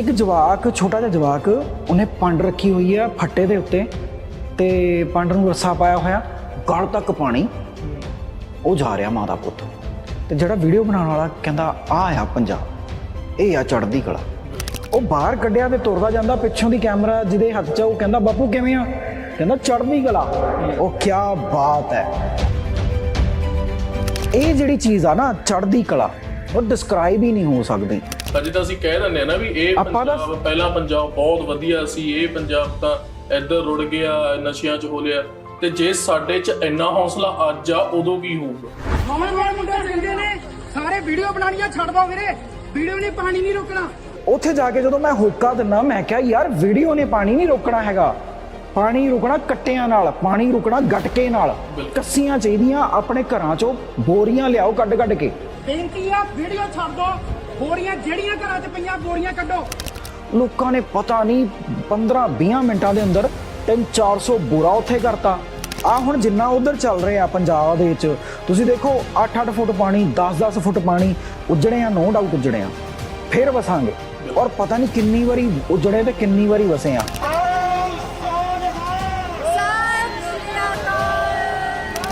ਇੱਕ ਜਵਾਕ, ਛੋਟਾ ਜਿਹਾ ਜਵਾਕ, ਉਹਨੇ ਪੰਡ ਰੱਖੀ ਹੋਈ ਆ ਫੱਟੇ ਦੇ ਉੱਤੇ ਤੇ ਪੰਡ ਨੂੰ ਰੱਸਾ ਪਾਇਆ ਹੋਇਆ, ਗਲ ਤੱਕ ਪਾਣੀ, ਉਹ ਜਾ ਰਿਹਾ ਮਾਂ ਦਾ ਪੁੱਤ। ਤੇ ਜਿਹੜਾ ਵੀਡੀਓ ਬਣਾਉਣ ਵਾਲਾ ਕਹਿੰਦਾ ਆ ਆ ਪੰਜਾਬ, ਇਹ ਆ ਚੜ੍ਹਦੀ ਕਲਾ। ਉਹ ਬਾਹਰ ਕੱਢਿਆ ਤੇ ਤੁਰਦਾ ਜਾਂਦਾ, ਪਿੱਛੋਂ ਦੀ ਕੈਮਰਾ ਜਿਹਦੇ ਹੱਥ 'ਚ ਉਹ ਕਹਿੰਦਾ, ਬਾਪੂ, ਕਿਵੇਂ ਆ? ਕਹਿੰਦਾ, ਚੜ੍ਹਦੀ ਕਲਾ। ਉਹ ਕੀ ਬਾਤ ਹੈ। ਇਹ ਜਿਹੜੀ ਚੀਜ਼ ਆ ਨਾ, ਚੜ੍ਹਦੀ ਕਲਾ ਉਹ ਡਿਸਕ੍ਰਾਈਬ ਹੀ ਨਹੀਂ ਹੋ ਸਕਦੀ। ਅਜੇ ਤਾਂ ਅਸੀਂ ਕਹਿ ਦਿੰਦੇ ਆ ਨਾ ਵੀ ਇਹ ਆਪਾਂ ਪੰਜਾਬ ਪਹਿਲਾਂ ਪੰਜਾਬ ਬਹੁਤ ਵਧੀਆ ਸੀ ਇਹ ਪੰਜਾਬ ਤਾਂ ਇੱਧਰ ਰੁੜ ਗਿਆ ਨਸ਼ਿਆਂ 'ਚ ਹੋ ਲਿਆ। ਤੇ ਜੇ ਸਾਡੇ 'ਚ ਇੰਨਾ ਹੌਸਲਾ ਅੱਜ ਆ ਉਦੋਂ ਕੀ ਹੋਊਗਾ? ਨਵੇਂ ਨਵੇਂ ਮੁੰਡੇ ਰਹਿੰਦੇ ਨੇ ਸਾਰੇ ਵੀਡੀਓ ਬਣਾਉਣੀਆਂ ਛੱਡ ਦੋ ਵੀਰੇ। ਵੀਡੀਓ ਨੇ ਪਾਣੀ ਨਹੀਂ ਰੋਕਣਾ। ਉੱਥੇ ਜਾ ਕੇ ਜਦੋਂ ਮੈਂ ਹੋਕਾ ਦਿੰਨਾ ਮੈਂ ਕਿਹਾ ਯਾਰ ਵੀਡੀਓ ਨੇ ਪਾਣੀ ਨਹੀਂ ਰੋਕਣਾ ਹੈਗਾ। ਪਾਣੀ ਰੁਕਣਾ ਕੱਟਿਆਂ ਨਾਲ ਪਾਣੀ ਰੁਕਣਾ ਗਟਕੇ ਨਾਲ। ਕੱਸੀਆਂ ਚਾਹੀਦੀਆਂ ਆਪਣੇ ਘਰਾਂ ਚੋਂ ਬੋਰੀਆਂ ਲਿਆਓ ਕੱਢ ਕੱਢ ਕੇ। ਬੇਨਤੀ ਆ, ਵੀਡੀਓ ਛੱਡ ਦੋ। ਬੋਰੀਆਂ ਜਿਹੜੀਆਂ ਘਰਾਂ 'ਚ ਪਈਆਂ ਬੋਰੀਆਂ ਕੱਢੋ। ਲੋਕਾਂ ਨੇ ਪਤਾ ਨਹੀਂ 15 20 ਮਿੰਟਾਂ ਦੇ ਅੰਦਰ 3 400 ਬੋਰਾ ਉੱਥੇ ਕਰਤਾ। ਆ ਹੁਣ ਜਿੰਨਾ ਉਧਰ ਚੱਲ ਰਿਹਾ ਪੰਜਾਬ ਦੇ ਵਿੱਚ, ਤੁਸੀਂ ਦੇਖੋ 8-8 ਫੁੱਟ ਪਾਣੀ 10-10 ਫੁੱਟ ਪਾਣੀ ਉੱਜੜੇ ਆ, ਨੋ ਡਾਊਟ ਉੱਜੜੇ ਆ। ਫਿਰ ਵਸਾਂਗੇ। ਔਰ ਪਤਾ ਨਹੀਂ ਕਿੰਨੀ ਵਾਰੀ ਉੱਜੜੇ ਤੇ ਕਿੰਨੀ ਵਾਰੀ ਵਸੇ ਆ।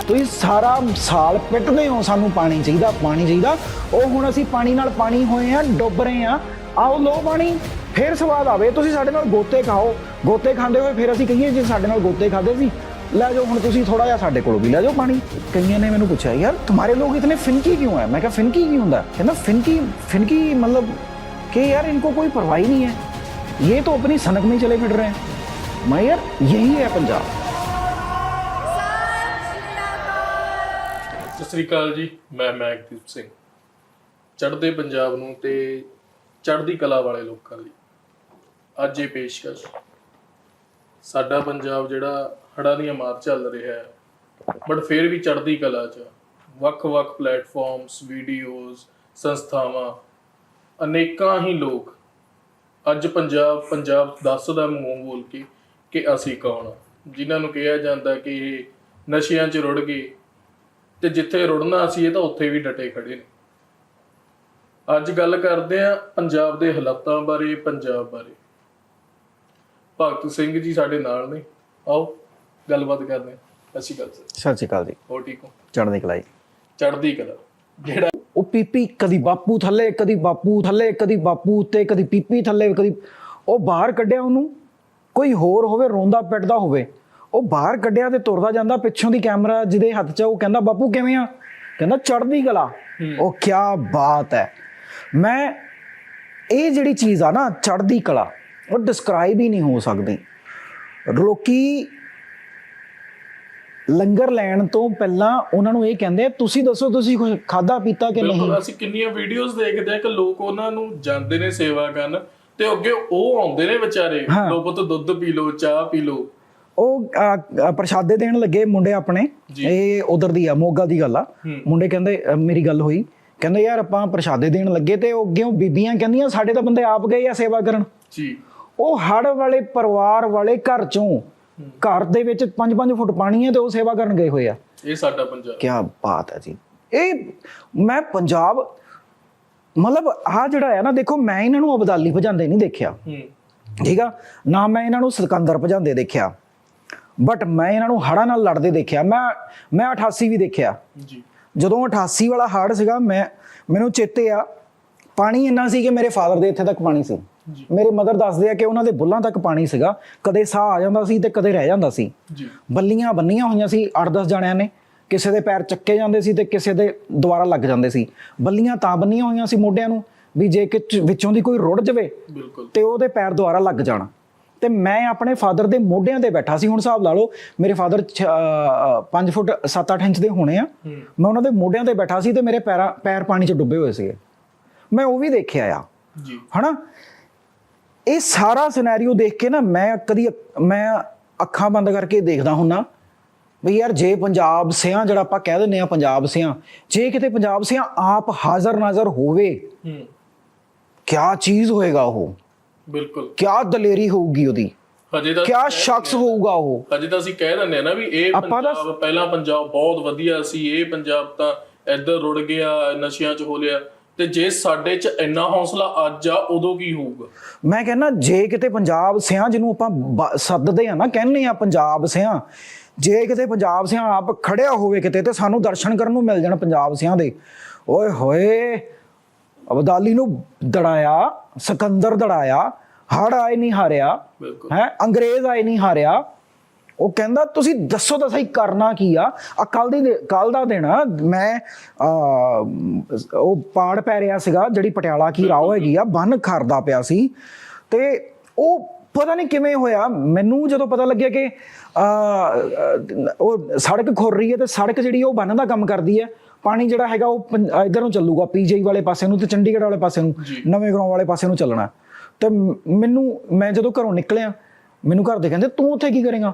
ਤੁਸੀਂ ਸਾਰਾ ਸਾਲ ਪਿੱਟਦੇ ਹੋ ਸਾਨੂੰ ਪਾਣੀ ਚਾਹੀਦਾ ਪਾਣੀ ਚਾਹੀਦਾ। ਉਹ ਹੁਣ ਅਸੀਂ ਪਾਣੀ ਨਾਲ ਪਾਣੀ ਹੋਏ ਆ ਡੁੱਬ ਰਹੇ ਆ ਆਓ ਲੋ ਪਾਣੀ, ਫੇਰ ਸਵਾਦ ਆਵੇ। ਤੁਸੀਂ ਸਾਡੇ ਨਾਲ ਗੋਤੇ ਖਾਓ। ਗੋਤੇ ਖਾਂਦੇ ਹੋਏ ਫੇਰ ਅਸੀਂ ਕਹੀਏ ਜੇ ਸਾਡੇ ਨਾਲ ਗੋਤੇ ਖਾਦੇ ਸੀ, ਲੈ ਜਾਓ ਹੁਣ ਤੁਸੀਂ ਥੋੜਾ ਜਿਹਾ ਸਾਡੇ ਕੋਲੋਂ ਵੀ ਲੈ ਜਾਓ ਪਾਣੀ। ਕਈਆਂ ਨੇ ਮੈਨੂੰ ਪੁੱਛਿਆ, ਯਾਰ, ਤੁਹਾਡੇ ਲੋਕ ਇਤਨੇ ਫਿਨਕੀ ਕਿਉਂ ਹੈ? ਮੈਂ ਕਿਹਾ, ਫਿਨਕੀ ਕੀ ਹੁੰਦਾ? ਕਹਿੰਦਾ, ਫਿਨਕੀ ਫਿਨਕੀ ਮਤਲਬ ਕਿ ਯਾਰ ਇਨਕੋ ਕੋਈ ਪਰਵਾਹੀ ਨਹੀਂ ਹੈ। ਇਹ तो ਆਪਣੀ ਸਨਕ ਨਹੀਂ ਚਲੇ फिर रहे ਮੈਂ ਯਾਰ ਇਹੀ ਹੈ ਪੰਜਾਬ। ਸ੍ਰੀ ਅਕਾਲ ਜੀ, ਮੈਂ ਮਹਿਕਦੀਪ ਸਿੰਘ। ਚੜ੍ਹਦੇ ਪੰਜਾਬ ਨੂੰ ਤੇ ਚੜ੍ਹਦੀ ਕਲਾ ਵਾਲੇ ਲੋਕਾਂ ਲਈ ਅੱਜ ਇਹ ਪੇਸ਼ਕਸ਼। ਸਾਡਾ ਪੰਜਾਬ ਜਿਹੜਾ ਹੜ੍ਹਾਂ ਦੀਆਂ ਮਾਰ ਚੱਲ ਰਿਹਾ ਹੈ ਬਟ ਫਿਰ ਵੀ ਚੜ੍ਹਦੀ ਕਲਾ 'ਚ ਵੱਖ-ਵੱਖ ਪਲੇਟਫਾਰਮਸ ਵੀਡੀਓਜ਼ ਸੰਸਥਾਵਾਂ, ਅਨੇਕਾਂ ਹੀ ਲੋਕ ਅੱਜ ਪੰਜਾਬ ਪੰਜਾਬ ਦੱਸਦਾ ਮੂੰਹ ਬੋਲ ਕੇ ਕਿ ਅਸੀਂ ਕੌਣ ਆ। ਜਿਨ੍ਹਾਂ ਨੂੰ ਕਿਹਾ ਜਾਂਦਾ ਕਿ ਇਹ ਨਸ਼ਿਆਂ 'ਚ ਰੁੜ ਗਏ ਤੇ ਜਿੱਥੇ ਰੁੜਨਾ ਸੀ ਇਹ ਤਾਂ ਉੱਥੇ ਵੀ ਡਟੇ ਖੜੇ ਨੇ। ਅੱਜ ਗੱਲ ਕਰਦੇ ਆ ਪੰਜਾਬ ਦੇ ਹਾਲਾਤਾਂ ਬਾਰੇ ਪੰਜਾਬ ਬਾਰੇ। ਭਗਤ ਸਿੰਘ ਜੀ ਸਾਡੇ ਨਾਲ ਨੇ। ਆਓ ਗੱਲਬਾਤ ਕਰਦੇ ਹਾਂ। ਸਤਿ ਸ਼੍ਰੀ ਅਕਾਲ ਸਰ। ਸਤਿ ਸ਼੍ਰੀ ਅਕਾਲ ਜੀ। ਹੋਰ ਠੀਕ ਹੋ? ਚੜ੍ਹਦੀ ਕਲਾਈ ਚੜ੍ਹਦੀ ਕਲਾ। ਜਿਹੜਾ ਉਹ ਪੀਪੀ ਕਦੀ ਬਾਪੂ ਥੱਲੇ ਕਦੀ ਬਾਪੂ ਥੱਲੇ ਕਦੀ ਬਾਪੂ ਉੱਤੇ ਕਦੀ ਪੀਪੀ ਥੱਲੇ ਕਦੀ ਉਹ ਬਾਹਰ ਕੱਢਿਆ ਉਹਨੂੰ। ਕੋਈ ਹੋਰ ਹੋਵੇ ਰੋਂਦਾ ਪਿੱਟਦਾ ਹੋਵੇ। ਉਹ ਬਾਹਰ ਕੱਢਿਆ ਤੇ ਤੁਰਦਾ ਜਾਂਦਾ ਪਿੱਛੋਂ ਦੀ ਕੈਮਰਾ ਜਿਹਦੇ ਹੱਥ 'ਚ ਉਹ ਕਹਿੰਦਾ ਬਾਪੂ ਕਿਵੇਂ ਆ? ਕਹਿੰਦਾ ਚੜ੍ਹਦੀ ਕਲਾ। ਉਹ ਕੀ ਬਾਤ ਹੈ। ਮੈਂ ਇਹ ਜਿਹੜੀ ਚੀਜ਼ ਆ ਨਾ ਚੜ੍ਹਦੀ ਕਲਾ ਉਹ ਡਿਸਕ੍ਰਾਈਬ ਹੀ ਨਹੀਂ ਹੋ ਸਕਦੀ। ਲੋਕੀ ਲੰਗਰ ਲੈਣ ਤੋਂ ਪਹਿਲਾਂ ਉਹਨਾਂ ਨੂੰ ਇਹ ਕਹਿੰਦੇ ਤੁਸੀਂ ਦੱਸੋ ਤੁਸੀਂ ਕੁਝ ਖਾਦਾ ਪੀਤਾ ਕਿ ਨਹੀਂ? ਬਿਲਕੁਲ ਅਸੀਂ ਕਿੰਨੀਆਂ ਵੀਡੀਓਜ਼ ਦੇਖਦੇ ਆ ਕਿ ਲੋਕ ਉਹਨਾਂ ਨੂੰ ਜਾਂਦੇ ਨੇ ਸੇਵਾ ਕਰਨ ਤੇ ਅੱਗੇ ਉਹ ਆਉਂਦੇ ਨੇ ਵਿਚਾਰੇ। ਲੋਕ ਤੋਂ ਦੁੱਧ ਪੀ ਲਓ ਚਾਹ ਪੀ ਲਓ। ਉਹ ਪ੍ਰਸ਼ਾਦੇ ਦੇਣ ਲੱਗੇ ਮੁੰਡੇ ਆਪਣੇ। ਇਹ ਉਧਰ ਦੀ ਆ ਮੋਗਾ ਦੀ ਗੱਲ ਆ। ਮੁੰਡੇ ਕਹਿੰਦੇ ਮੇਰੀ ਗੱਲ ਹੋਈ। ਕਹਿੰਦੇ ਯਾਰ ਆਪਾਂ ਪ੍ਰਸ਼ਾਦੇ ਦੇਣ ਲੱਗੇ ਤੇ ਉਹ ਅੱਗੇ ਬੀਬੀਆਂ ਕਹਿੰਦੀਆਂ ਸਾਡੇ ਤਾਂ ਬੰਦੇ ਆਪ ਗਏ ਆ ਸੇਵਾ ਕਰਨ। ਜੀ। ਉਹ ਹੜ ਵਾਲੇ ਪਰਿਵਾਰ ਵਾਲੇ ਘਰ ਚੋਂ ਘਰ ਦੇ ਵਿੱਚ 5-5 ਫੁੱਟ ਪਾਣੀ ਹੈ ਤੇ ਉਹ ਸੇਵਾ ਕਰਨ ਗਏ ਹੋਏ ਆ। ਇਹ ਸਾਡਾ ਪੰਜਾਬ। ਕੀ ਬਾਤ ਹੈ ਜੀ। ਇਹ ਮੈਂ ਪੰਜਾਬ ਮਤਲਬ ਆ ਜਿਹੜਾ ਹੈ ਨਾ ਦੇਖੋ ਮੈਂ ਇਹਨਾਂ ਨੂੰ ਅਬਦਾਲੀ ਭਜਾਉਂਦੇ ਨਹੀਂ ਦੇਖਿਆ। ਠੀਕ ਆ? ਨਾ ਮੈਂ ਇਹਨਾਂ ਨੂੰ ਸਿਕੰਦਰ ਭਜਾਉਂਦੇ ਦੇਖਿਆ। ਬਟ ਮੈਂ ਇਹਨਾਂ ਨੂੰ ਹੜ੍ਹਾਂ ਨਾਲ ਲੜਦੇ ਦੇਖਿਆ। ਮੈਂ ਮੈਂ 88 ਵੀ ਦੇਖਿਆ। ਜੀ। ਜਦੋਂ 88 ਵਾਲਾ ਹੜ੍ਹ ਸੀਗਾ ਮੈਂ ਮੈਨੂੰ ਚੇਤੇ ਆ ਪਾਣੀ ਇੰਨਾ ਸੀ ਕਿ ਮੇਰੇ ਫਾਦਰ ਦੇ ਇੱਥੇ ਤੱਕ ਪਾਣੀ ਸੀ। ਮੇਰੇ ਮਦਰ ਦੱਸਦੇ ਆ ਕਿ ਉਹਨਾਂ ਦੇ ਬੁੱਲਾਂ ਤੱਕ ਪਾਣੀ ਸੀਗਾ। ਕਦੇ ਸਾਹ ਆ ਜਾਂਦਾ ਸੀ ਤੇ ਕਦੇ ਰਹਿ ਜਾਂਦਾ ਸੀ। ਜੀ। ਬੱਲੀਆਂ ਬੰਨੀਆਂ ਹੋਈਆਂ ਸੀ 8-10 ਜਣਿਆਂ ਨੇ। ਕਿਸੇ ਦੇ ਪੈਰ ਚੱਕੇ ਜਾਂਦੇ ਸੀ ਤੇ ਕਿਸੇ ਦੇ ਦੁਆਰਾ ਲੱਗ ਜਾਂਦੇ ਸੀ। ਬੱਲੀਆਂ ਤਾਂ ਬੰਨੀਆਂ ਹੋਈਆਂ ਸੀ ਮੋਢਿਆਂ ਨੂੰ ਵੀ ਜੇ ਕਿ ਵਿੱਚੋਂ ਦੀ ਕੋਈ ਰੁੜ ਜਾਵੇ ਤੇ ਉਹਦੇ ਪੈਰ ਦੁਆਰਾ ਲੱਗ ਜਾਣਾ। ਤੇ ਮੈਂ ਆਪਣੇ ਫਾਦਰ ਦੇ ਮੋਢਿਆਂ ਤੇ ਬੈਠਾ ਸੀ। ਹੁਣ ਹਿਸਾਬ ਲਾ ਲਓ ਮੇਰੇ ਫਾਦਰ 5 ਫੁੱਟ 7-8 ਇੰਚ ਦੇ ਹੋਣੇ ਆ। ਮੈਂ ਉਹਨਾਂ ਦੇ ਮੋਢਿਆਂ ਤੇ ਬੈਠਾ ਸੀ ਤੇ ਮੇਰੇ ਪੈਰਾਂ ਪੈਰ ਪਾਣੀ 'ਚ ਡੁੱਬੇ ਹੋਏ ਸੀਗੇ। ਮੈਂ ਉਹ ਵੀ ਦੇਖਿਆ ਆ। ਜੀ। ਹਨਾ? ਇਹ ਸਾਰਾ ਸਿਨੈਰੀਓ ਦੇਖ ਕੇ ਨਾ ਮੈਂ ਕਦੀ ਮੈਂ ਅੱਖਾਂ ਬੰਦ ਕਰਕੇ ਦੇਖਦਾ ਹੁੰਨਾ ਵੀ ਯਾਰ ਜੇ ਪੰਜਾਬ ਸਿਆਂ ਜਿਹੜਾ ਆਪਾਂ ਕਹਿ ਦਿੰਦੇ ਆ ਪੰਜਾਬ ਸਿਆਂ ਜੇ ਕਿਤੇ ਪੰਜਾਬ ਸਿਆਂ ਆਪ ਹਾਜ਼ਰ ਨਾਜ਼ਰ ਹੋਵੇ ਹੂੰ। ਕਿਆ ਚੀਜ਼ ਹੋਏਗਾ ਉਹ? ਬਿਲਕੁਲ। ਕਿਆ ਦਲੇਰੀ ਹੋਊਗੀ ਉਹਦੀ? ਹਜੇ ਤਾਂ ਕਿਆ ਸ਼ਖਸ ਹੋਊਗਾ ਉਹ? ਹਜੇ ਤਾਂ ਅਸੀਂ ਕਹਿ ਦਿੰਦੇ ਆ ਨਾ ਵੀ ਇਹ ਆਪਾਂ ਪੰਜਾਬ ਪਹਿਲਾਂ ਪੰਜਾਬ ਬਹੁਤ ਵਧੀਆ ਸੀ ਇਹ ਪੰਜਾਬ ਤਾਂ ਇੱਧਰ ਰੁੜ ਗਿਆ ਨਸ਼ਿਆਂ 'ਚ ਹੋ ਲਿਆ। ਤੇ ਜੇ ਸਾਡੇ 'ਚ ਇੰਨਾ ਹੌਸਲਾ ਅੱਜ ਆ ਉਦੋਂ ਕੀ ਹੋਊਗਾ? ਮੈਂ ਕਹਿੰਦਾ ਜੇ ਕਿਤੇ ਪੰਜਾਬ ਸਿਆਂ ਜਿਹਨੂੰ ਆਪਾਂ ਬ- ਸੱਦਦੇ ਆ ਨਾ ਕਹਿੰਦੇ ਆ ਪੰਜਾਬ ਸਿਆਂ ਜੇ ਕਿਤੇ ਪੰਜਾਬ ਸਿਆਂ ਆਪ ਖੜਿਆ ਹੋਵੇ ਕਿਤੇ ਤੇ ਸਾਨੂੰ ਦਰਸ਼ਨ ਕਰਨ ਨੂੰ ਮਿਲ ਜਾਣ ਪੰਜਾਬ ਸਿਆਂ ਦੇ। ਓਏ ਹੋਏ ਅਬਦਾਲੀ ਨੂੰ ਦੜਾਇਆ ਸਿਕੰਦਰ ਦੜਾਇਆ ਹੜ ਆਏ ਨਹੀਂ ਹਾਰਿਆ ਹੈ ਅੰਗਰੇਜ਼ ਆਏ ਨਹੀਂ ਹਾਰਿਆ। ਉਹ ਕਹਿੰਦਾ ਤੁਸੀਂ ਦੱਸੋ ਤਾਂ ਸਹੀ ਕਰਨਾ ਕੀ ਆ? ਆ ਕੱਲ ਦੀ ਕੱਲ ਦਾ ਆ, ਮੈਂ ਉਹ ਪਾੜ ਪੈ ਰਿਹਾ ਸੀਗਾ ਜਿਹੜੀ ਪਟਿਆਲਾ ਕੀ ਰਾਓ ਹੈਗੀ ਆ ਬੰਨ ਖਰਦਾ ਪਿਆ ਸੀ। ਤੇ ਉਹ ਪਤਾ ਨਹੀਂ ਕਿਵੇਂ ਹੋਇਆ। ਮੈਨੂੰ ਜਦੋਂ ਪਤਾ ਲੱਗਿਆ ਕਿ ਉਹ ਸੜਕ ਖੁਰ ਰਹੀ ਹੈ ਤੇ ਸੜਕ ਜਿਹੜੀ ਉਹ ਬੰਨ ਦਾ ਕੰਮ ਕਰਦੀ ਹੈ। ਪਾਣੀ ਜਿਹੜਾ ਹੈਗਾ ਉਹ ਇੱਧਰ ਨੂੰ ਚੱਲੂਗਾ ਪੀਜੀਆਈ ਵਾਲੇ ਪਾਸੇ ਨੂੰ ਤੇ ਚੰਡੀਗੜ੍ਹ ਵਾਲੇ ਪਾਸੇ ਨੂੰ ਨਵੇਂ ਗਰਾਉਂ ਵਾਲੇ ਪਾਸੇ ਨੂੰ ਚੱਲਣਾ। ਤੇ ਮੈਨੂੰ ਮੈਂ ਜਦੋਂ ਘਰੋਂ ਨਿਕਲਿਆ ਮੈਨੂੰ ਘਰ ਦੇ ਕਹਿੰਦੇ ਤੂੰ ਉੱਥੇ ਕੀ ਕਰੇਗਾ?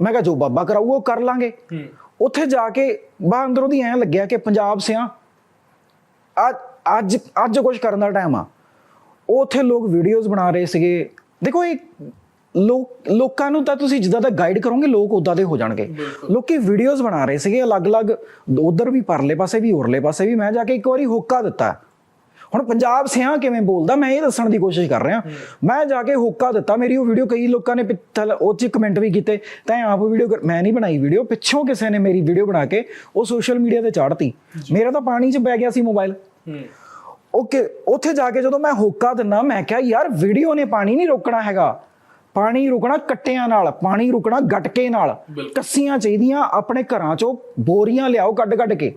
ਮੈਂ ਕਿਹਾ ਜੋ ਬਾਬਾ ਕਰਾਊ ਉਹ ਕਰ ਲਾਂਗੇ। ਉੱਥੇ ਜਾ ਕੇ ਬਾਹਰ ਅੰਦਰੋਂ ਦੀ ਐਂ ਲੱਗਿਆ ਕਿ ਪੰਜਾਬ ਸਿਆਂ ਅੱਜ ਅੱਜ ਅੱਜ ਕੁਝ ਕਰਨ ਦਾ ਟਾਈਮ ਆ। ਉੱਥੇ ਲੋਕ ਵੀਡੀਓਜ਼ ਬਣਾ ਰਹੇ ਸੀਗੇ। ਦੇਖੋ ਇਹ ਲੋਕ ਲੋਕਾਂ ਨੂੰ ਤਾਂ ਤੁਸੀਂ ਜਿੱਦਾਂ ਦਾ ਗਾਈਡ ਕਰੋਗੇ ਲੋਕ ਉਦਾਂ ਦੇ ਹੋ ਜਾਣਗੇ। ਲੋਕੀ ਵੀਡੀਓਜ਼ ਬਣਾ ਰਹੇ ਸੀਗੇ ਅਲੱਗ-ਅਲੱਗ ਉਧਰ ਵੀ ਪਰਲੇ ਪਾਸੇ ਵੀ ਉਰਲੇ ਪਾਸੇ ਵੀ। ਮੈਂ ਜਾ ਕੇ ਇੱਕ ਵਾਰੀ ਹੋਕਾ ਦਿੱਤਾ। ਹੁਣ ਪੰਜਾਬ ਸਿਆਂ ਕਿਵੇਂ ਬੋਲਦਾ ਮੈਂ ਇਹ ਦੱਸਣ ਦੀ ਕੋਸ਼ਿਸ਼ ਕਰ ਰਿਹਾ। ਮੈਂ ਜਾ ਕੇ ਹੋਕਾ ਦਿੱਤਾ ਮੇਰੀ ਉਹ ਵੀਡੀਓ ਕਈ ਲੋਕਾਂ ਨੇ ਪਿ- ਥੱਲੇ ਉਹ ਚ ਕਮੈਂਟ ਵੀ ਕੀਤੇ ਤੈਂ ਆਪ ਵੀਡੀਓ ਮੈਂ ਨਹੀਂ ਬਣਾਈ ਵੀਡੀਓ ਪਿੱਛੋਂ ਕਿਸੇ ਨੇ ਮੇਰੀ ਵੀਡੀਓ ਬਣਾ ਕੇ ਉਹ ਸੋਸ਼ਲ ਮੀਡੀਆ ਤੇ ਚਾੜਤੀ। ਮੇਰਾ ਤਾਂ ਪਾਣੀ 'ਚ ਪੈ ਗਿਆ ਸੀ ਮੋਬਾਈਲ ਓਕੇ ਉੱਥੇ ਜਾ ਕੇ ਜਦੋਂ ਮੈਂ ਹੋਕਾ ਦਿੰਨਾ ਮੈਂ ਕਿਹਾ ਯਾਰ ਵੀਡੀਓ ਨੇ ਪਾਣੀ ਨਹੀਂ ਰੋਕਣਾ ਹੈਗਾ। ਪਾਣੀ ਰੁਕਣਾ ਕੱਟਿਆਂ ਨਾਲ ਪਾਣੀ ਰੁਕਣਾ ਗਟਕੇ ਨਾਲ। ਕੱਸੀਆਂ ਚਾਹੀਦੀਆਂ ਆਪਣੇ ਘਰਾਂ ਚੋਂ ਬੋਰੀਆਂ ਲਿਆਓ ਕੱਢ ਕੱਢ ਕੇ।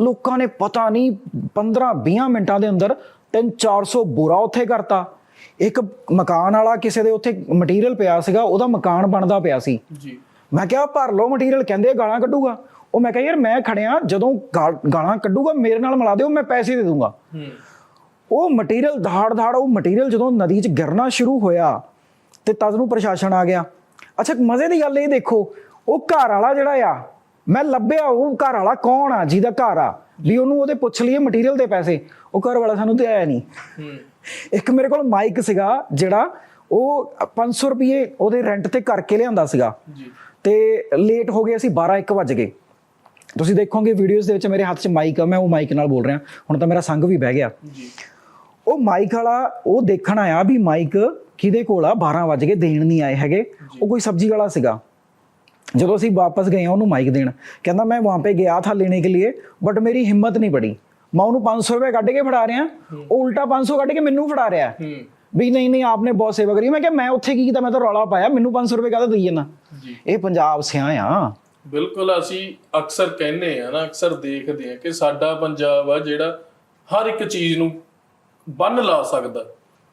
ਲੋਕਾਂ ਨੇ ਪਤਾ ਨਹੀਂ 15 20 ਮਿੰਟਾਂ ਦੇ ਅੰਦਰ 3 400 ਬੋਰਾ ਉੱਥੇ ਕਰਤਾ। ਇੱਕ ਮਕਾਨ ਵਾਲਾ ਕਿਸੇ ਦੇ ਉੱਥੇ ਮਟੀਰੀਅਲ ਪਿਆ ਸੀਗਾ ਉਹਦਾ ਮਕਾਨ ਬਣਦਾ ਪਿਆ ਸੀ। ਜੀ। ਮੈਂ ਕਿਹਾ ਭਰ ਲਓ ਮਟੀਰੀਅਲ ਕਹਿੰਦੇ ਗਾਲਾਂ ਕੱਢੂਗਾ। ਉਹ ਮੈਂ ਕਿਹਾ ਯਾਰ ਮੈਂ ਖੜਿਆ ਜਦੋਂ ਗਾਲ- ਗਾਲਾਂ ਕੱਢੂਗਾ ਮੇਰੇ ਨਾਲ ਮਿਲਾ ਦਿਓ ਮੈਂ ਪੈਸੇ ਦੇ ਦੂੰਗਾ। ਉਹ ਮਟੀਰੀਅਲ ਧਾੜ ਧਾੜ ਉਹ ਮਟੀਰੀਅਲ ਜਦੋਂ ਨਦੀ 'ਚ ਗਿਰਨਾ ਸ਼ੁਰੂ ਹੋਇਆ ਤੇ ਤਦ ਨੂੰ ਪ੍ਰਸ਼ਾਸਨ ਆ ਗਿਆ। ਅੱਛਾ ਮਜ਼ੇ ਦੀ ਗੱਲ ਇਹ ਦੇਖੋ ਉਹ ਘਰ ਵਾਲਾ ਜਿਹੜਾ ਆ ਮੈਂ ਲੱਭਿਆ ਉਹ ਘਰ ਵਾਲਾ ਕੌਣ ਆ ਜਿਹਦਾ ਘਰ ਆ? ਵੀ ਉਹਨੂੰ ਉਹਦੇ ਪੁੱਛ ਲਈਏ ਮਟੀਰੀਅਲ ਦੇ ਪੈਸੇ। ਉਹ ਘਰ ਵਾਲਾ ਸਾਨੂੰ ਤੇ ਆਇਆ ਨਹੀਂ। ਇੱਕ ਮੇਰੇ ਕੋਲ ਮਾਈਕ ਸੀਗਾ ਜਿਹੜਾ ਉਹ 500 ਰੁਪਏ ਉਹਦੇ ਰੈਂਟ ਤੇ ਕਰਕੇ ਲਿਆਂਦਾ ਸੀਗਾ। ਜੀ। ਤੇ ਲੇਟ ਹੋ ਗਏ ਅਸੀਂ 12 1 ਵਜ ਗਏ। ਤੁਸੀਂ ਦੇਖੋਗੇ ਵੀਡੀਓਜ਼ ਦੇ ਵਿੱਚ ਮੇਰੇ ਹੱਥ 'ਚ ਮਾਈਕ ਆ ਮੈਂ ਉਹ ਮਾਈਕ ਨਾਲ ਬੋਲ ਰਿਹਾ। ਹੁਣ ਤਾਂ ਮੇਰਾ ਸੰਗ ਵੀ ਬਹਿ ਗਿਆ। ਜੀ। ਉਹ ਮਾਈਕ ਵਾਲਾ ਉਹ ਦੇਖਣ ਆਇਆ ਵੀ ਮਾਈਕ ਕਿਹਦੇ ਕੋਲ ਆ? 12 ਵਜ ਗਏ ਦੇਣ ਨਹੀਂ ਆਏ ਹੈਗੇ। ਉਹ ਕੋਈ ਸਬਜ਼ੀ ਵਾਲਾ ਸੀਗਾ। ਜਦੋਂ ਅਸੀਂ ਵਾਪਸ ਗਏ ਉਹਨੂੰ ਮਾਈਕ ਦੇਣ। ਕਹਿੰਦਾ ਮੈਂ ਵਹਾਂ ਪੇ ਗਿਆ ਥਾ ਲੈਣੇ ਕੇ लिए ਬਟ ਮੇਰੀ ਹਿੰਮਤ ਨਹੀਂ ਪੜੀ ਮੈਂ ਉਹਨੂੰ 500 ਰੁਪਏ ਕੱਢ ਕੇ ਫੜਾ ਰਿਹਾ। ਉਹ ਉਲਟਾ 500 ਕੱਢ ਕੇ ਮੈਨੂੰ ਫੜਾ ਰਿਹਾ। ਹੂੰ। ਵੀ ਨਹੀਂ ਨਹੀਂ ਆਪਨੇ ਬਹੁਤ ਸੇਵਾ ਕਰੀ। ਮੈਂ ਕਿਹਾ ਮੈਂ ਉੱਥੇ ਕੀ ਕੀਤਾ? ਮੈਂ ਤਾਂ ਰੌਲਾ ਪਾਇਆ। ਮੈਨੂੰ 500 ਰੁਪਏ ਕਾਹਦਾ ਦੇਈ ਜਾਂਦਾ? ਜੀ। ਇਹ ਪੰਜਾਬ ਸਿਆਂ ਆ। ਬਿਲਕੁਲ ਅਸੀਂ ਅਕਸਰ ਕਹਿੰਦੇ ਆ ਨਾ ਅਕਸਰ ਦੇਖਦੇ ਆ ਕਿ ਸਾਡਾ ਪੰਜਾਬ ਆ ਜਿਹੜਾ ਹਰ ਇੱਕ ਚੀਜ਼ ਨੂੰ ਬੰਨ ਲਾ ਸਕਦਾ।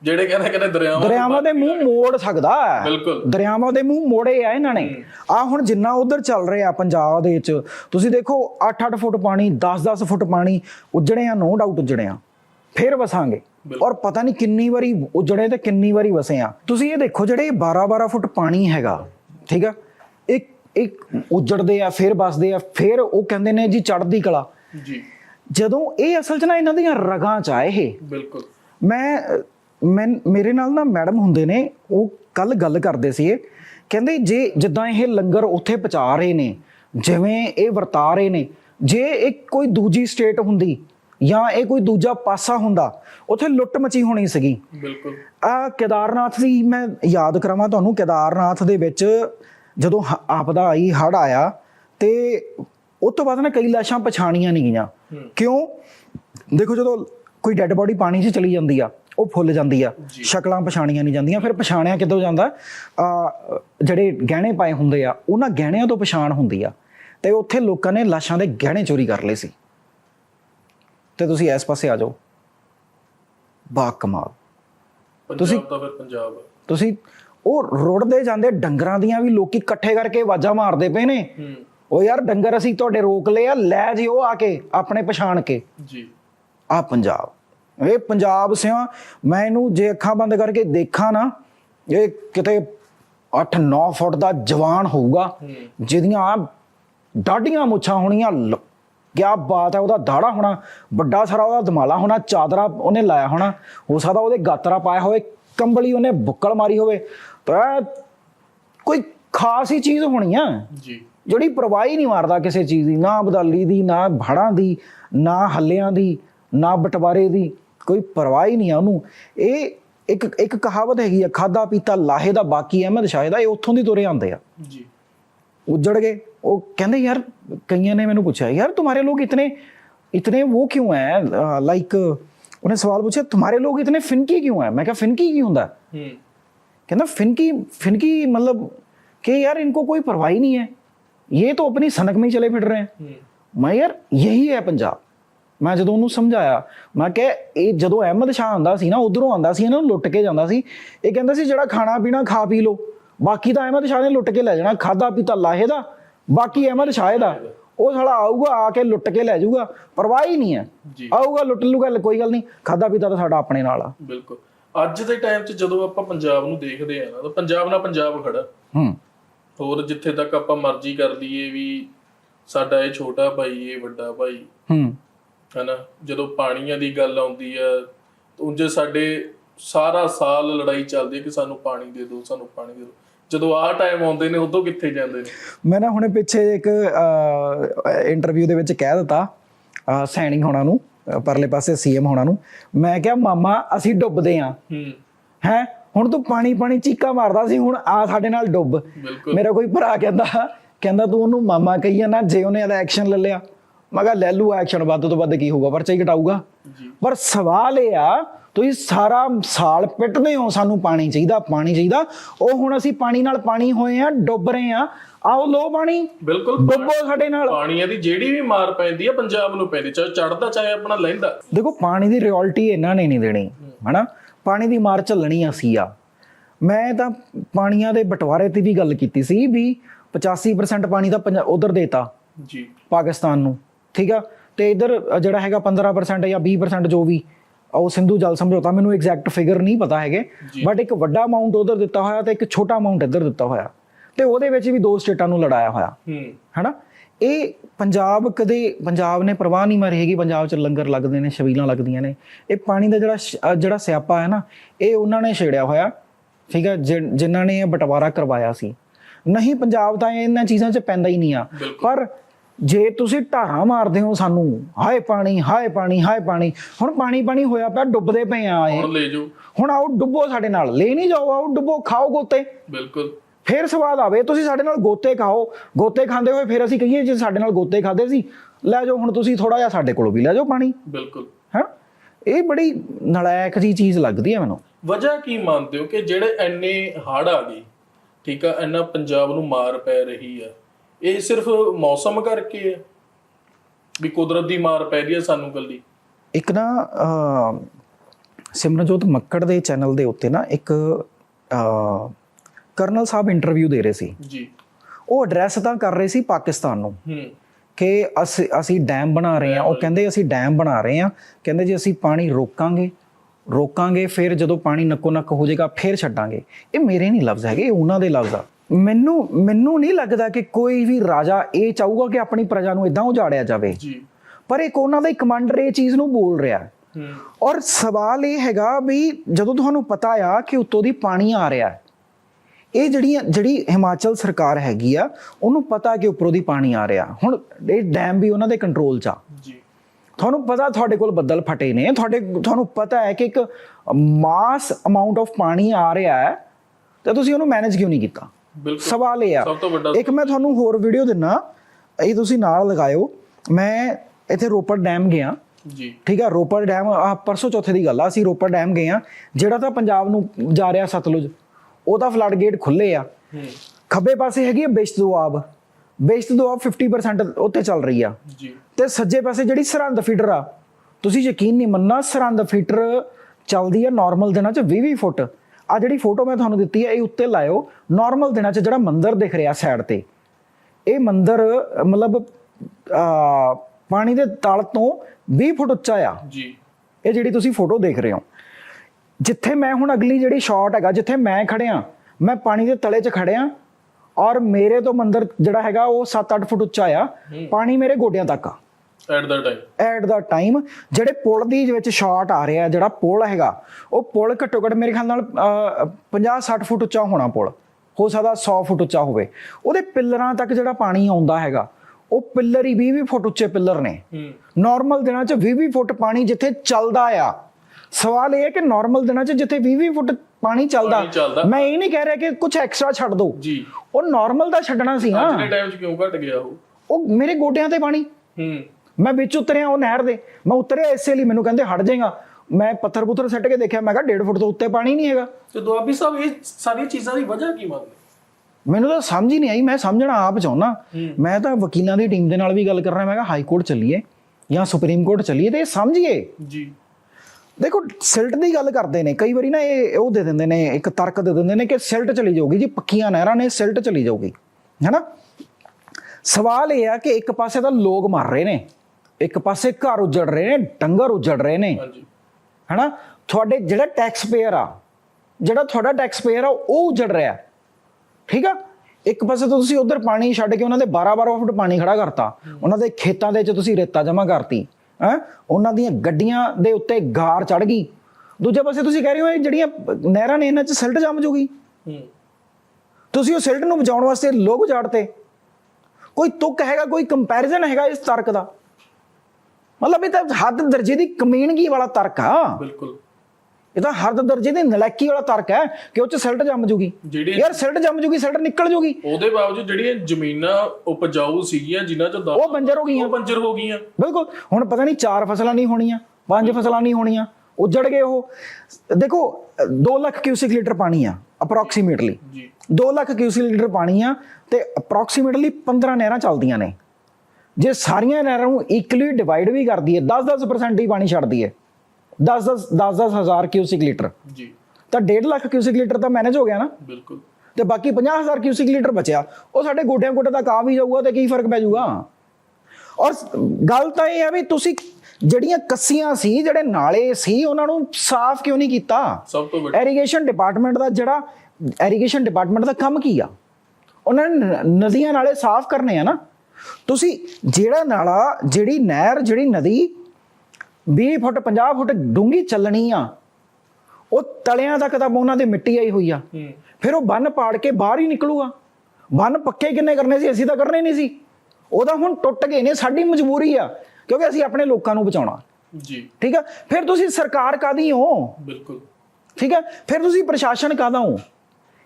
ਜਿਹੜੇ ਕਹਿੰਦੇ ਕਹਿੰਦੇ ਦਰਿਆਵਾਂ ਦਰਿਆਵਾਂ ਦੇ ਮੂੰਹ ਮੋੜ ਸਕਦਾ ਹੈ। ਬਿਲਕੁਲ। ਦਰਿਆਵਾਂ ਦੇ ਮੂੰਹ ਮੋੜੇ ਆ ਇਹਨਾਂ ਨੇ। ਆ ਹੁਣ ਜਿੰਨਾ ਉਧਰ ਚੱਲ ਰਿਹਾ ਪੰਜਾਬ ਦੇ ਵਿੱਚ ਤੁਸੀਂ ਦੇਖੋ 8-8 ਫੁੱਟ ਪਾਣੀ 10-10 ਫੁੱਟ ਪਾਣੀ ਉਜੜੇ ਆ ਨੋ ਡਾਊਟ ਉਜੜੇ ਆ। ਫੇਰ ਵਸਾਂਗੇ। ਔਰ ਪਤਾ ਨਹੀਂ ਕਿੰਨੀ ਵਾਰੀ ਉਜੜੇ ਤੇ ਕਿੰਨੀ ਵਾਰੀ ਵਸੇ ਆ। ਤੁਸੀਂ ਇਹ ਦੇਖੋ ਜਿਹੜੇ 12-12 ਫੁੱਟ ਪਾਣੀ ਹੈਗਾ ਠੀਕ ਆ? ਇੱਕ ਇੱਕ ਉਜੜਦੇ ਆ ਫੇਰ ਵਸਦੇ ਆ ਫੇਰ ਉਹ ਕਹਿੰਦੇ ਨੇ ਜੀ ਚੜ੍ਹਦੀ ਕਲਾ। ਜੀ। ਜਦੋਂ ਇਹ ਅਸਲ 'ਚ ਨਾ ਇਹਨਾਂ ਦੀਆਂ ਰਗਾਂ 'ਚ ਆ ਇਹ। ਬਿਲਕੁਲ। ਮੈਂ ਮੈਂ ਮੇਰੇ ਨਾਲ ਨਾ ਮੈਡਮ ਹੁੰਦੇ ਨੇ ਉਹ ਕੱਲ ਗੱਲ ਕਰਦੇ ਸੀ ਇਹ ਕਹਿੰਦੇ ਜੇ ਜਿੱਦਾਂ ਇਹ ਲੰਗਰ ਉੱਥੇ ਪਹੁੰਚਾ ਰਹੇ ਨੇ ਜਿਵੇਂ ਇਹ ਵਰਤਾ ਰਹੇ ਨੇ ਜੇ ਇੱਕ ਕੋਈ ਦੂਜੀ ਸਟੇਟ ਹੁੰਦੀ ਜਾਂ ਇਹ ਕੋਈ ਦੂਜਾ ਪਾਸਾ ਹੁੰਦਾ ਉੱਥੇ ਲੁੱਟ ਮਚੀ ਹੋਣੀ ਸੀਗੀ। ਬਿਲਕੁਲ। ਆ ਕੇਦਾਰਨਾਥ ਦੀ ਮੈਂ ਯਾਦ ਕਰਾਵਾਂ ਤੁਹਾਨੂੰ ਕੇਦਾਰਨਾਥ ਦੇ ਵਿੱਚ ਜਦੋਂ ਆਪਦਾ ਆਈ ਹੜ ਆਇਆ ਤੇ ਉਸ ਤੋਂ ਬਾਅਦ ਨਾ ਕਈ ਲਾਸ਼ਾਂ ਪਛਾਣੀਆਂ ਨਹੀਂ ਗਈਆਂ। ਕਿਉਂ? ਦੇਖੋ ਜਦੋਂ ਕੋਈ ਡੈੱਡ ਬੋਡੀ ਪਾਣੀ 'ਚ ਚਲੀ ਜਾਂਦੀ ਆ ਉਹ ਫੁੱਲ ਜਾਂਦੀ ਆ। ਸ਼ਕਲਾਂ ਪਛਾਣੀਆਂ ਨਹੀਂ ਜਾਂਦੀਆਂ। ਫਿਰ ਪਛਾਣਿਆ ਕਿੱਦੋਂ ਜਾਂਦਾ? ਆ ਜਿਹੜੇ ਗਹਿਣੇ ਪਾਏ ਹੁੰਦੇ ਆ ਉਹਨਾਂ ਗਹਿਣਿਆਂ ਤੋਂ ਪਛਾਣ ਹੁੰਦੀ ਆ। ਤੇ ਉੱਥੇ ਲੋਕਾਂ ਨੇ ਲਾਸ਼ਾਂ ਦੇ ਗਹਿਣੇ ਚੋਰੀ ਕਰ ਲਏ ਸੀ। ਤੇ ਤੁਸੀਂ ਇਸ ਪਾਸੇ ਆ ਜਾਓ। ਬਾ ਕਮਾਲ। ਪੰਜਾਬ ਤਾਂ ਫਿਰ ਪੰਜਾਬ ਤੁਸੀਂ ਉਹ ਰੋੜਦੇ ਜਾਂਦੇ ਡੰਗਰਾਂ ਦੀਆਂ ਵੀ ਲੋਕੀ ਇਕੱਠੇ ਕਰਕੇ ਆਵਾਜ਼ਾਂ ਮਾਰਦੇ ਪਏ ਨੇ। ਉਹ ਯਾਰ ਡੰਗਰ ਅਸੀਂ ਤੁਹਾਡੇ ਰੋਕ ਲਏ ਆ ਲੈ ਜਿਓ ਆ ਕੇ ਆਪਣੇ ਪਛਾਣ ਕੇ। ਜੀ। ਆ ਪੰਜਾਬ। ਇਹ ਪੰਜਾਬ ਸਿਆਂ ਮੈਂ ਇਹਨੂੰ ਜੇ ਅੱਖਾਂ ਬੰਦ ਕਰਕੇ ਦੇਖਾਂ ਨਾ ਇਹ ਕਿਤੇ 8-9 ਫੁੱਟ ਦਾ ਜਵਾਨ ਹੋਊਗਾ ਜਿਹਦੀਆਂ ਡਾਢੀਆਂ ਮੁੱਛਾਂ ਹੋਣੀਆਂ ਕਿਆ ਬਾਤ ਹੈ ਉਹਦਾ ਦਾੜਾ ਹੋਣਾ ਵੱਡਾ ਸਾਰਾ ਉਹਦਾ ਦਮਾਲਾ ਹੋਣਾ ਚਾਦਰਾ ਉਹਨੇ ਲਾਇਆ ਹੋਣਾ ਹੋ ਸਕਦਾ ਉਹਦੇ ਗਾਤਰਾ ਪਾਇਆ ਹੋਵੇ ਕੰਬਲੀ ਉਹਨੇ ਬੁੱਕਲ ਮਾਰੀ ਹੋਵੇ ਤਾਂ ਕੋਈ ਖਾਸ ਹੀ ਚੀਜ਼ ਹੋਣੀ ਆ। ਜੀ। ਜਿਹੜੀ ਪਰਵਾਹ ਨਹੀਂ ਮਾਰਦਾ ਕਿਸੇ ਚੀਜ਼ ਦੀ ਨਾ ਅਬਦਾਲੀ ਦੀ ਨਾ ਭਾੜਾਂ ਦੀ ਨਾ ਹੱਲਿਆਂ ਦੀ ਨਾ ਬਟਵਾਰੇ ਦੀ। ਕੋਈ ਪਰਵਾਹ ਹੀ ਨਹੀਂ ਆ ਉਹਨੂੰ ਇਹ ਇੱਕ ਇੱਕ ਕਹਾਵਤ ਹੈਗੀ ਆ ਖਾਦਾ ਪੀਤਾ ਲਾਹੇ ਦਾ ਬਾਕੀ ਅਹਿਮਦ ਸ਼ਾਹ ਦਾ ਇਹ ਉੱਥੋਂ ਦੀ ਤੁਰੇ ਆਉਂਦੇ ਆ ਜੀ उजड़ गए वो कहते यार कईयों ने मैंने पूछा यार तुम्हारे लोग इतने इतने वो क्यों हैं लाइक उन्हें सवाल पूछा तुम्हारे लोग इतने फिनकी क्यों हैं मैं क्या फिनकी क्यों होता ਹੂੰ कहना फिनकी फिनकी मतलब कि यार इनको कोई परवाह ही नहीं है ये तो अपनी सनक में ही चले फिर रहे हैं ਹੂੰ ਮੈਂ ਯਾਰ ਯਹੀ ਹੈ ਪੰਜਾਬ ਮੈਂ ਜਦੋਂ ਉਹਨੂੰ ਸਮਝਾਇਆ ਮੈਂ ਕਿਹਾ ਇਹ ਜਦੋਂ ਅਹਿਮਦ ਸ਼ਾਹ ਆਂਦਾ ਸੀ ਨਾ ਉਧਰੋਂ ਆਂਦਾ ਸੀ ਇਹਨਾਂ ਨੂੰ ਲੁੱਟ ਕੇ ਜਾਂਦਾ ਸੀ। ਇਹ ਕਹਿੰਦਾ ਸੀ ਜਿਹੜਾ ਖਾਣਾ ਪੀਣਾ ਖਾ ਪੀ ਲੋ ਬਾਕੀ ਤਾਂ ਅਹਿਮਦ ਸ਼ਾਹ ਨੇ ਲੁੱਟ ਕੇ ਲੈ ਜਾਣਾ ਖਾਦਾ ਪੀਤਾ ਲਾਹੇ ਦਾ ਬਾਕੀ ਅਹਿਮਦ ਸ਼ਾਹ ਦਾ। ਉਹ ਸਾਲਾ ਆਊਗਾ ਆ ਕੇ ਲੁੱਟ ਕੇ ਲੈ ਜਾਊਗਾ ਪਰਵਾਹ ਹੀ ਨਹੀਂ ਹੈ। ਆਊਗਾ ਲੁੱਟ ਲੂਗਾ ਕੋਈ ਗੱਲ ਨਹੀਂ ਖਾਦਾ ਪੀਤਾ ਤਾਂ ਸਾਡਾ ਆਪਣੇ ਨਾਲ ਆ। ਬਿਲਕੁਲ। ਅੱਜ ਦੇ ਟਾਈਮ 'ਚ ਜਦੋਂ ਆਪਾਂ ਪੰਜਾਬ ਨੂੰ ਦੇਖਦੇ ਆ ਨਾ ਤਾਂ ਪੰਜਾਬ ਨਾਲ ਪੰਜਾਬ ਖੜਾ। ਹੂੰ। ਹੋਰ ਜਿੱਥੇ ਤੱਕ ਆਪਾਂ ਮਰਜ਼ੀ ਕਰ ਲਈਏ ਵੀ ਸਾਡਾ ਇਹ ਛੋਟਾ ਭਾਈ ਇਹ ਵੱਡਾ ਭਾਈ। ਹੂੰ। ਹਨਾ? ਜਦੋਂ ਪਾਣੀਆਂ ਦੀ ਗੱਲ ਆਉਂਦੀ ਆ ਉਂਝ ਸਾਡੇ ਸਾਰਾ ਸਾਲ ਲੜਾਈ ਚੱਲਦੀ ਹੈ ਕਿ ਸਾਨੂੰ ਪਾਣੀ ਦੇ ਦਿਓ ਸਾਨੂੰ ਪਾਣੀ ਦੇ ਦਿਓ। ਜਦੋਂ ਆਹ ਟਾਈਮ ਆਉਂਦੇ ਨੇ ਉਦੋਂ ਕਿੱਥੇ ਜਾਂਦੇ ਨੇ? ਮੈਂ ਨਾ ਹੁਣੇ ਪਿੱਛੇ ਇੱਕ ਇੰਟਰਵਿਊ ਦੇ ਵਿੱਚ ਕਹਿ ਦਿੱਤਾ ਅਹ, ਸੈਣੀ ਹੋਣਾ ਨੂੰ ਪਰਲੇ ਪਾਸੇ ਸੀਐਮ ਹੋਣਾ ਨੂੰ। ਮੈਂ ਕਿਹਾ ਮਾਮਾ ਅਸੀਂ ਡੁੱਬਦੇ ਆਂ। ਹੂੰ। ਹੁਣ ਤੂੰ ਪਾਣੀ ਪਾਣੀ ਚੀਕਾ ਮਾਰਦਾ ਸੀ ਹੁਣ ਆ ਸਾਡੇ ਨਾਲ ਡੁੱਬ। ਮੇਰਾ ਕੋਈ ਭਰਾ ਕਹਿੰਦਾ ਕਹਿੰਦਾ ਤੂੰ ਉਹਨੂੰ ਮਾਮਾ ਕਹੀ ਜਾਂਦਾ ਜੇ ਉਹਨੇ ਇਹਦਾ ਐਕਸ਼ਨ ਲੈ ਲਿਆ। ਮੈਂ ਕਿਹਾ ਲੈ ਲੂ ਐਕਸ਼ਨ ਵੱਧ ਤੋਂ ਵੱਧ ਕੀ ਹੋਊਗਾ ਪਰਚਾ ਹੀ ਘਟਾਊਗਾ। ਪਰ ਸਵਾਲ ਇਹ ਆ ਤੁਸੀਂ ਸਾਰਾ ਸਾਲ ਪਿੱਟਦੇ ਹੋ ਸਾਨੂੰ ਪਾਣੀ ਚਾਹੀਦਾ ਪਾਣੀ ਚਾਹੀਦਾ। ਉਹ ਹੁਣ ਅਸੀਂ ਪਾਣੀ ਨਾਲ ਪਾਣੀ ਹੋਏ ਆ ਡੁੱਬ ਰਹੇ ਆ। ਆਓ ਲੋ ਪਾਣੀ। ਬਿਲਕੁਲ। ਡੁੱਬੋ ਸਾਡੇ ਨਾਲ। ਪਾਣੀਆਂ ਦੀ ਜਿਹੜੀ ਵੀ ਮਾਰ ਪੈਂਦੀ ਆ ਪੰਜਾਬ ਨੂੰ ਪੈਂਦੀ ਚਾਹੇ ਚੜਦਾ ਚਾਹੇ ਆਪਣਾ ਲਹਿੰਦਾ ਦੇਖੋ ਪਾਣੀ ਦੀ ਰਿਓਲਟੀ ਇਹਨਾਂ ਨੇ ਨਹੀਂ ਦੇਣੀ ਹਨਾ? ਪਾਣੀ ਦੀ ਮਾਰ ਝੱਲਣੀ ਅਸੀਂ ਆ। ਮੈਂ ਤਾਂ ਪਾਣੀਆਂ ਦੇ ਬਟਵਾਰੇ ਤੇ ਵੀ ਗੱਲ ਕੀਤੀ ਸੀ ਵੀ 85% ਪਾਣੀ ਤਾਂ ਉਧਰ ਦੇਤਾ ਜੀ। ਪਾਕਿਸਤਾਨ ਨੂੰ। ਠੀਕ ਆ? ਤੇ ਇਧਰ ਜਿਹੜਾ ਹੈਗਾ 15% ਜਾਂ 20% ਜੋ ਵੀ ਉਹ ਸਿੰਧੂ ਜਲ ਸਮਝੌਤਾ ਮੈਨੂੰ ਐਗਜ਼ੈਕਟ ਫਿਗਰ ਨਹੀਂ ਪਤਾ ਹੈਗੇ। ਬਟ ਇੱਕ ਵੱਡਾ ਅਮਾਉਂਟ ਉਧਰ ਦਿੱਤਾ ਹੋਇਆ ਤੇ ਇੱਕ ਛੋਟਾ ਅਮਾਉਂਟ ਇੱਧਰ ਦਿੱਤਾ ਹੋਇਆ। ਤੇ ਉਹਦੇ ਵਿੱਚ ਵੀ ਦੋ ਸਟੇਟਾਂ ਨੂੰ ਲੜਾਇਆ ਹੋਇਆ। ਹਨਾ? ਇਹ ਪੰਜਾਬ ਕਦੇ ਪੰਜਾਬ ਨੇ ਪ੍ਰਵਾਹ ਨਹੀਂ ਮਾਰੀ ਹੈਗੀ ਪੰਜਾਬ 'ਚ ਲੰਗਰ ਲੱਗਦੇ ਨੇ ਛਬੀਲਾਂ ਲੱਗਦੀਆਂ ਨੇ। ਇਹ ਪਾਣੀ ਦਾ ਜਿਹੜਾ ਜਿਹੜਾ ਸਿਆਪਾ ਹੈ ਨਾ ਇਹ ਉਹਨਾਂ ਨੇ ਛੇੜਿਆ ਹੋਇਆ। ਠੀਕ ਹੈ ਜਿਨ੍ਹਾਂ ਨੇ ਇਹ ਬਟਵਾਰਾ ਕਰਵਾਇਆ ਸੀ। ਨਹੀਂ ਪੰਜਾਬ ਤਾਂ ਇਹਨਾਂ ਚੀਜ਼ਾਂ 'ਚ ਪੈਂਦਾ ਹੀ ਨਹੀਂ ਆ। ਪਰ ਜੇ ਤੁਸੀਂ ਢਾਰਾਂ ਮਾਰਦੇ ਹੋ ਸਾਨੂੰ ਹਾਏ ਪਾਣੀ ਹਾਏ ਪਾਣੀ ਹਾਏ ਪਾਣੀ ਹੁਣ ਪਾਣੀ ਪਾਣੀ ਹੋਇਆ ਪਿਆ ਡੁੱਬਦੇ ਪਏ ਆ ਇਹ। ਹੁਣ ਲੈ ਜਾਓ। ਹੁਣ ਆਓ ਡੁੱਬੋ ਸਾਡੇ ਨਾਲ ਲੈ ਨਹੀਂ ਜਾਓ ਆਓ ਡੁੱਬੋ ਖਾਓ ਗੋਤੇ। ਬਿਲਕੁਲ। ਫੇਰ ਸਵਾਦ ਆਵੇ ਤੁਸੀਂ ਸਾਡੇ ਨਾਲ ਗੋਤੇ ਖਾਓ। ਗੋਤੇ ਖਾਂਦੇ ਹੋਏ ਫਿਰ ਅਸੀਂ ਕਹੀਏ ਜੇ ਸਾਡੇ ਨਾਲ ਗੋਤੇ ਖਾਦੇ ਸੀ ਲੈ ਜਾਓ ਹੁਣ ਤੁਸੀਂ ਥੋੜਾ ਜਿਹਾ ਸਾਡੇ ਕੋਲੋਂ ਵੀ ਲੈ ਜਾਓ ਪਾਣੀ। ਬਿਲਕੁਲ। ਹੈ? ਇਹ ਬੜੀ ਨਲਾਇਕ ਜੀ ਚੀਜ਼ ਲੱਗਦੀ ਹੈ ਮੈਨੂੰ। ਵਜ੍ਹਾ ਕੀ ਮੰਨਦੇ ਹੋ ਕਿ ਜਿਹੜੇ ਐਨੇ ਹੜ ਆ ਗਏ ਠੀਕ ਆ ਇੰਨਾ ਪੰਜਾਬ ਨੂੰ ਮਾਰ ਪੈ ਰਹੀ ਆ ਇਹ ਸਿਰਫ ਮੌਸਮ ਕਰਕੇ ਹੈ ਵੀ ਕੁਦਰਤ ਦੀ ਮਾਰ ਪੈ ਰਹੀ ਹੈ ਸਾਨੂੰ ਗੱਲੀ ਇੱਕ ਨਾ ਸਿਮਰਨਜੋਤ ਮੱਕੜ ਦੇ ਚੈਨਲ ਦੇ ਉੱਤੇ ਨਾ ਇੱਕ ਕਰਨਲ ਸਾਹਿਬ ਇੰਟਰਵਿਊ ਦੇ ਰਹੇ ਸੀ। ਜੀ। ਉਹ ਐਡਰੈਸ ਤਾਂ ਕਰ ਰਹੇ ਸੀ ਪਾਕਿਸਤਾਨ ਨੂੰ ਹੂੰ। ਕਿ ਅਸੀਂ ਅਸੀਂ ਡੈਮ ਬਣਾ ਰਹੇ ਹਾਂ। ਉਹ ਕਹਿੰਦੇ ਅਸੀਂ ਡੈਮ ਬਣਾ ਰਹੇ ਹਾਂ। ਕਹਿੰਦੇ ਜੇ ਅਸੀਂ ਪਾਣੀ ਰੋਕਾਂਗੇ ਰੋਕਾਂਗੇ ਫਿਰ ਜਦੋਂ ਪਾਣੀ ਨੱਕੋ ਨੱਕ ਹੋ ਜਾਏਗਾ ਫਿਰ ਛੱਡਾਂਗੇ। ਇਹ ਮੇਰੇ ਨਹੀਂ ਲਫ਼ਜ਼ ਹੈਗੇ ਇਹ ਉਹਨਾਂ ਦੇ ਲਫ਼ਜ਼ ਆ। ਮੈਨੂੰ ਮੈਨੂੰ ਨਹੀਂ ਲੱਗਦਾ ਕਿ ਕੋਈ ਵੀ ਰਾਜਾ ਇਹ ਚਾਹੂਗਾ ਕਿ ਆਪਣੀ ਪ੍ਰਜਾ ਨੂੰ ਇਦਾਂ ਉਜਾੜਿਆ ਜਾਵੇ। ਜੀ। ਪਰ ਇੱਕ ਉਹਨਾਂ ਦਾ ਇੱਕ ਕਮਾਂਡਰ ਇਹ ਚੀਜ਼ ਨੂੰ ਬੋਲ ਰਿਹਾ ਹੈ। ਹੂੰ। ਔਰ ਸਵਾਲ ਇਹ ਹੈਗਾ ਵੀ ਜਦੋਂ ਤੁਹਾਨੂੰ ਪਤਾ ਆ ਕਿ ਉੱਤੋਂ ਦੀ ਪਾਣੀ ਆ ਰਿਹਾ ਹੈ ਇਹ ਜਿਹੜੀ ਜਿਹੜੀ ਹਿਮਾਚਲ ਸਰਕਾਰ ਹੈਗੀ ਆ ਉਹਨੂੰ ਪਤਾ ਕਿ ਉੱਪਰੋਂ ਦੀ ਪਾਣੀ ਆ ਰਿਹਾ। ਹੁਣ ਇਹ ਡੈਮ ਵੀ ਉਹਨਾਂ ਦੇ ਕੰਟਰੋਲ 'ਚ ਆ। ਜੀ। ਤੁਹਾਨੂੰ ਪਤਾ ਤੁਹਾਡੇ ਕੋਲ ਬੱਦਲ ਫਟੇ ਨੇ ਤੁਹਾਡੇ ਤੁਹਾਨੂੰ ਪਤਾ ਹੈ ਕਿ ਇੱਕ ਮਾਸ ਅਮਾਉਂਟ ਆਫ ਪਾਣੀ ਆ ਰਿਹਾ ਹੈ ਤੇ ਤੁਸੀਂ ਉਹਨੂੰ ਮੈਨੇਜ ਕਿਉਂ ਨਹੀਂ ਕੀਤਾ? ਸਵਾਲ ਇਹ ਆ। ਇੱਕ ਮੈਂ ਤੁਹਾਨੂੰ ਹੋਰ ਵੀਡੀਓ ਦਿੰਨਾ। ਇਹ ਤੁਸੀਂ ਨਾਲ ਲਗਾਇਓ। ਮੈਂ ਇੱਥੇ ਰੋਪੜ ਡੈਮ ਗਿਆ। ਜੀ। ਠੀਕ ਆ ਰੋਪੜ ਡੈਮ ਆ ਪਰਸੋਂ ਚੌਥੇ ਦੀ ਗੱਲ ਆ ਅਸੀਂ ਰੋਪੜ ਡੈਮ ਗਏ ਆ। ਜਿਹੜਾ ਤਾਂ ਪੰਜਾਬ ਨੂੰ ਜਾ ਰਿਹਾ ਸਤਲੁਜ ਉਹਦਾ ਫਲੱਡ ਗੇਟ ਖੁੱਲੇ ਆ। ਹੂੰ। ਖੱਬੇ ਪਾਸੇ ਹੈਗੀ ਆ ਬਿਸ਼ਤ ਦੁਆਬ। ਬਿਸ਼ਤ ਦੁਆਬ 50% ਉੱਤੇ ਚੱਲ ਰਹੀ ਆ। ਜੀ। ਤੇ ਸੱਜੇ ਪਾਸੇ ਜਿਹੜੀ ਸਰਹੰਦ ਫੀਡਰ ਆ ਤੁਸੀਂ ਯਕੀਨ ਨਹੀਂ ਮੰਨਣਾ ਸਰਹੰਦ ਫੀਡਰ ਚੱਲਦੀ ਆ ਨਾਰਮਲ ਦਿਨਾਂ 'ਚ 20-20 ਫੁੱਟ। ਆ ਜਿਹੜੀ ਫੋਟੋ ਮੈਂ ਤੁਹਾਨੂੰ ਦਿੱਤੀ ਹੈ ਇਹ ਉੱਤੇ ਲਾਇਓ ਨਾਰਮਲ ਦਿਨਾਂ 'ਚ ਜਿਹੜਾ ਮੰਦਿਰ ਦਿਖ ਰਿਹਾ ਸਾਈਡ ਤੇ। ਇਹ ਮੰਦਿਰ ਮਤਲਬ ਆ ਪਾਣੀ ਦੇ ਤਲ ਤੋਂ 20 ਫੁੱਟ ਉੱਚਾ ਆ। ਜੀ। ਇਹ ਜਿਹੜੀ ਤੁਸੀਂ ਫੋਟੋ ਦੇਖ ਰਹੇ ਹੋ। ਜਿੱਥੇ ਮੈਂ ਹੁਣ ਅਗਲੀ ਜਿਹੜੀ ਸ਼ਾਟ ਹੈਗਾ ਜਿੱਥੇ ਮੈਂ ਖੜਿਆ ਮੈਂ ਪਾਣੀ ਦੇ ਤਲੇ 'ਚ ਖੜਿਆ ਔਰ ਮੇਰੇ ਤੋਂ ਮੰਦਿਰ ਜਿਹੜਾ ਹੈਗਾ ਉਹ 7-8 ਫੁੱਟ ਉੱਚਾ ਆ। ਪਾਣੀ ਮੇਰੇ ਗੋਡਿਆਂ ਤੱਕ ਆ। At the time at the time ਜਿਹੜੇ ਪੁਲ ਦੀ ਵਿੱਚ ਸ਼ਾਟ ਆ ਰਿਹਾ ਜਿਹੜਾ ਪੁਲ ਹੈਗਾ ਉਹ ਪੁਲ ਘੱਟੋ ਘੱਟ ਮੇਰੇ ਖਿਆਲ ਨਾਲ 50-60 ਫੁੱਟ ਉੱਚਾ ਹੋਣਾ ਪੁਲ। ਹੋ ਸਕਦਾ 100 ਫੁੱਟ ਉੱਚਾ ਹੋਵੇ। ਉਹਦੇ ਪਿੱਲਰਾਂ ਤੱਕ ਜਿਹੜਾ ਪਾਣੀ ਆਉਂਦਾ ਹੈਗਾ ਉਹ ਪਿੱਲਰ ਹੀ 20 20 ਫੁੱਟ ਉੱਚੇ ਪਿੱਲਰ ਨੇ। ਨਾਰਮਲ ਦਿਨਾਂ 'ਚ 20 20 ਫੁੱਟ ਪਾਣੀ ਜਿੱਥੇ ਚੱਲਦਾ ਆ। ਸਵਾਲ ਇਹ ਹੈ ਕਿ ਨਾਰਮਲ ਦਿਨਾਂ 'ਚ ਜਿੱਥੇ 20 20 ਫੁੱਟ ਪਾਣੀ ਚੱਲਦਾ ਪਾਣੀ ਚੱਲਦਾ। ਮੈਂ ਇਹ ਨਹੀਂ ਕਹਿ ਰਿਹਾ ਕਿ ਕੁਝ ਐਕਸਟਰਾ ਛੱਡ ਦਿਓ ਜੀ। ਉਹ ਨਾਰਮਲ ਦਾ ਛੱਡਣਾ ਸੀ ਨਾ। ਅੱਜ ਦੇ ਟਾਈਮ 'ਚ ਕਿਉਂ ਘਟ ਗਿਆ ਉਹ? ਉਹ ਮੇਰੇ ਗੋਡਿਆਂ ਤੇ ਪਾਣੀ। ਹੂੰ। ਮੈਂ ਵਿੱਚ ਉਤਰਿਆ ਉਹ ਨਹਿਰ ਦੇ। ਮੈਂ ਉਤਰਿਆ ਇਸੇ ਲਈ ਮੈਨੂੰ ਕਹਿੰਦੇ ਹਟ ਜਾਏਗਾ। ਮੈਂ ਪੱਥਰ ਪੁੱਥਰ ਸੱਟ ਕੇ ਦੇਖਿਆ ਮੈਂ ਕਿਹਾ 1.5 ਫੁੱਟ ਤੋਂ ਉੱਤੇ ਪਾਣੀ ਨਹੀਂ ਹੈਗਾ। ਤੇ ਦੁਆਬੀ ਸਾਹਿਬ ਇਹ ਸਾਰੀਆਂ ਚੀਜ਼ਾਂ ਦੀ ਵਜ੍ਹਾ ਕੀ ਮੰਨਦੇ? ਮੈਨੂੰ ਤਾਂ ਸਮਝ ਹੀ ਨਹੀਂ ਆਈ ਮੈਂ ਸਮਝਣਾ ਆਪ ਚਾਹੁੰਦਾ। ਮੈਂ ਤਾਂ ਵਕੀਲਾਂ ਦੀ ਟੀਮ ਦੇ ਨਾਲ ਵੀ ਗੱਲ ਕਰ ਰਿਹਾ ਮੈਂ ਕਿਹਾ ਹਾਈ ਕੋਰਟ ਚੱਲੀਏ ਜਾਂ ਸੁਪਰੀਮ ਕੋਰਟ ਚੱਲੀਏ ਤੇ ਇਹ ਸਮਝੀਏ। ਜੀ। ਦੇਖੋ ਸਿਲਟ ਦੀ ਗੱਲ ਕਰਦੇ ਨੇ ਕਈ ਵਾਰੀ ਨਾ ਇਹ ਉਹ ਦੇ ਦਿੰਦੇ ਨੇ ਇੱਕ ਤਰਕ ਦੇ ਦਿੰਦੇ ਨੇ ਕਿ ਸਿਲਟ ਚਲੀ ਜਾਊਗੀ ਜੀ ਪੱਕੀਆਂ ਨਹਿਰਾਂ ਨੇ ਸਿਲਟ ਚਲੀ ਜਾਊਗੀ। ਹੈਨਾ? ਸਵਾਲ ਇਹ ਆ ਕਿ ਇੱਕ ਪਾਸੇ ਤਾਂ ਲੋਕ ਮਰ ਰਹੇ ਨੇ। ਇੱਕ ਪਾਸੇ ਘਰ ਉਜੜ ਰਹੇ ਨੇ ਡੰਗਰ ਉਜੜ ਰਹੇ ਨੇ। ਹੈਨਾ? ਤੁਹਾਡੇ ਜਿਹੜਾ ਟੈਕਸ ਪੇਅਰ ਆ ਜਿਹੜਾ ਤੁਹਾਡਾ ਟੈਕਸ ਪੇਅਰ ਆ ਉਹ ਉਜੜ ਰਿਹਾ। ਠੀਕ ਆ? ਇੱਕ ਪਾਸੇ ਤੋਂ ਤੁਸੀਂ ਉਧਰ ਪਾਣੀ ਛੱਡ ਕੇ ਉਹਨਾਂ ਦੇ 12-12 ਫੁੱਟ ਪਾਣੀ ਖੜਾ ਕਰਤਾ। ਉਹਨਾਂ ਦੇ ਖੇਤਾਂ ਦੇ ਵਿੱਚ ਤੁਸੀਂ ਰੇਤਾ ਜਮ੍ਹਾਂ ਕਰਤੀ। ਹੈ? ਉਹਨਾਂ ਦੀਆਂ ਗੱਡੀਆਂ ਦੇ ਉੱਤੇ ਗਾਰ ਚੜ ਗਈ। ਦੂਜੇ ਪਾਸੇ ਤੁਸੀਂ ਕਹਿ ਰਹੇ ਹੋ ਇਹ ਜਿਹੜੀਆਂ ਨਹਿਰਾਂ ਨੇ ਇਹਨਾਂ 'ਚ ਸਿਲਟ ਜੰਮ ਜੂਗੀ। ਤੁਸੀਂ ਉਹ ਸਿਲਟ ਨੂੰ ਬਚਾਉਣ ਵਾਸਤੇ ਲੋਕ ਉਜਾੜਤੇ। ਕੋਈ ਤੁਕ ਹੈਗਾ ਕੋਈ ਕੰਪੈਰੀਜ਼ਨ ਹੈਗਾ ਇਸ ਤਰਕ ਦਾ। ਮਤਲਬ ਇਹ ਤਾਂ ਹੱਦ ਦਰਜੇ ਦੀ ਕਮੀਨਗੀ ਵਾਲਾ ਤਰਕ ਆ। ਬਿਲਕੁਲ। ਇਹ ਤਾਂ ਹੱਦ ਦਰਜੇ ਦੀ ਨਲਾਇਕੀ ਵਾਲਾ ਤਰਕ ਹੈ ਕਿ ਉਹ ਚ ਸਿਲਟ ਜੰਮ ਜੂਗੀ। ਯਾਰ ਸਿਲਟ ਜੰਮ ਜੂਗੀ ਸਿਲਟ ਨਿਕਲ ਜੂਗੀ। ਉਹਦੇ ਬਾਵਜੂਦ ਜਿਹੜੀਆਂ ਜ਼ਮੀਨਾਂ ਉਪਜਾਊ ਸੀਗੀਆਂ ਜਿਨ੍ਹਾਂ 'ਚ ਉਹ ਬੰਜਰ ਹੋ ਗਈਆਂ। ਉਹ ਬੰਜਰ ਹੋ ਗਈਆਂ। ਬਿਲਕੁਲ। ਹੁਣ ਪਤਾ ਨਹੀਂ ਚਾਰ ਫਸਲਾਂ ਨਹੀਂ ਹੋਣੀਆਂ ਪੰਜ ਫਸਲਾਂ ਨਹੀਂ ਹੋਣੀਆਂ। ਉੱਜੜ ਗਏ ਉਹ। ਦੇਖੋ 2 ਲੱਖ ਕਿਊਸਿਕ ਲੀਟਰ ਪਾਣੀ ਆ ਅਪਰੋਕਸੀਮੇਟਲੀ ਜੀ। 2 ਲੱਖ ਕਿਊਸਿਕ ਲੀਟਰ ਪਾਣੀ ਆ ਤੇ ਅਪਰੋਕਸੀਮੇਟਲੀ 15 ਨਹਿਰਾਂ ਚੱਲਦੀਆਂ ਨੇ। ਜੇ ਸਾਰੀਆਂ ਨਹਿਰਾਂ ਨੂੰ ਇਕੁਅਲੀ ਡਿਵਾਈਡ ਵੀ ਕਰਦੀ ਹੈ 10-10% ਹੀ ਪਾਣੀ ਛੱਡਦੀ ਹੈ। 10-10 10-10 ਹਜ਼ਾਰ ਕਿਊਸਿਕ ਲੀਟਰ ਜੀ। ਤਾਂ 1.5 ਲੱਖ ਕਿਊਸਿਕ ਲੀਟਰ ਤਾਂ ਮੈਨੇਜ ਹੋ ਗਿਆ ਨਾ। ਬਿਲਕੁਲ। ਤੇ ਬਾਕੀ 50000 ਕਿਊਸਿਕ ਲੀਟਰ ਬਚਿਆ। ਉਹ ਸਾਡੇ ਗੋਡਿਆਂ ਗੋਡੇ ਤੱਕ ਆ ਵੀ ਜਾਊਗਾ ਤੇ ਕੀ ਫ਼ਰਕ ਪੈ ਜਾਊਗਾ। ਔਰ ਗੱਲ ਤਾਂ ਇਹ ਹੈ ਵੀ ਤੁਸੀਂ ਜਿਹੜੀਆਂ ਕੱਸੀਆਂ ਸੀ ਜਿਹੜੇ ਨਾਲੇ ਸੀ ਉਹਨਾਂ ਨੂੰ ਸਾਫ਼ ਕਿਉਂ ਨਹੀਂ ਕੀਤਾ? ਸਭ ਤੋਂ ਵੱਡਾ ਐਰੀਗੇਸ਼ਨ ਡਿਪਾਰਟਮੈਂਟ ਦਾ ਜਿਹੜਾ ਐਰੀਗੇਸ਼ਨ ਡਿਪਾਰਟਮੈਂਟ ਦਾ ਕੰਮ ਕੀ ਆ? ਉਹਨਾਂ ਨ- ਨਦੀਆਂ ਨਾਲੇ ਸਾਫ਼ ਕਰਨੇ ਆ ਨਾ। ਤੁਸੀਂ ਜਿਹੜਾ ਨਾਲਾ ਜਿਹੜੀ ਨਹਿਰ ਜਿਹੜੀ ਨਦੀ 20 ਫੁੱਟ 50 ਫੁੱਟ ਡੂੰਗੀ ਚੱਲਣੀ ਆ ਉਹ ਤਲਿਆਂ ਤੱਕ ਤਾਂ ਉਹਨਾਂ ਦੇ ਮਿੱਟੀ ਆਈ ਹੋਈ ਆ। ਫਿਰ ਉਹ ਬੰਨ ਪਾੜ ਕੇ ਬਾਹਰ ਹੀ ਨਿਕਲੂਗਾ। ਬੰਨ ਪੱਕੇ ਕਿੰਨੇ ਕਰਨੇ ਸੀ? ਅਸੀਂ ਤਾਂ ਕਰਨੇ ਨਹੀਂ ਸੀ। ਉਹਦਾ ਹੁਣ ਟੁੱਟ ਗਏ ਨੇ ਸਾਡੀ ਮਜਬੂਰੀ ਆ ਕਿਉਂਕਿ ਅਸੀਂ ਆਪਣੇ ਲੋਕਾਂ ਨੂੰ ਬਚਾਉਣਾ। ਜੀ। ਠੀਕ ਆ? ਫਿਰ ਤੁਸੀਂ ਸਰਕਾਰ ਕਾਦੀ ਹੋ? ਬਿਲਕੁਲ। ਠੀਕ ਹੈ ਫਿਰ ਤੁਸੀਂ ਪ੍ਰਸ਼ਾਸਨ ਕਾਹਦਾ ਹੋ?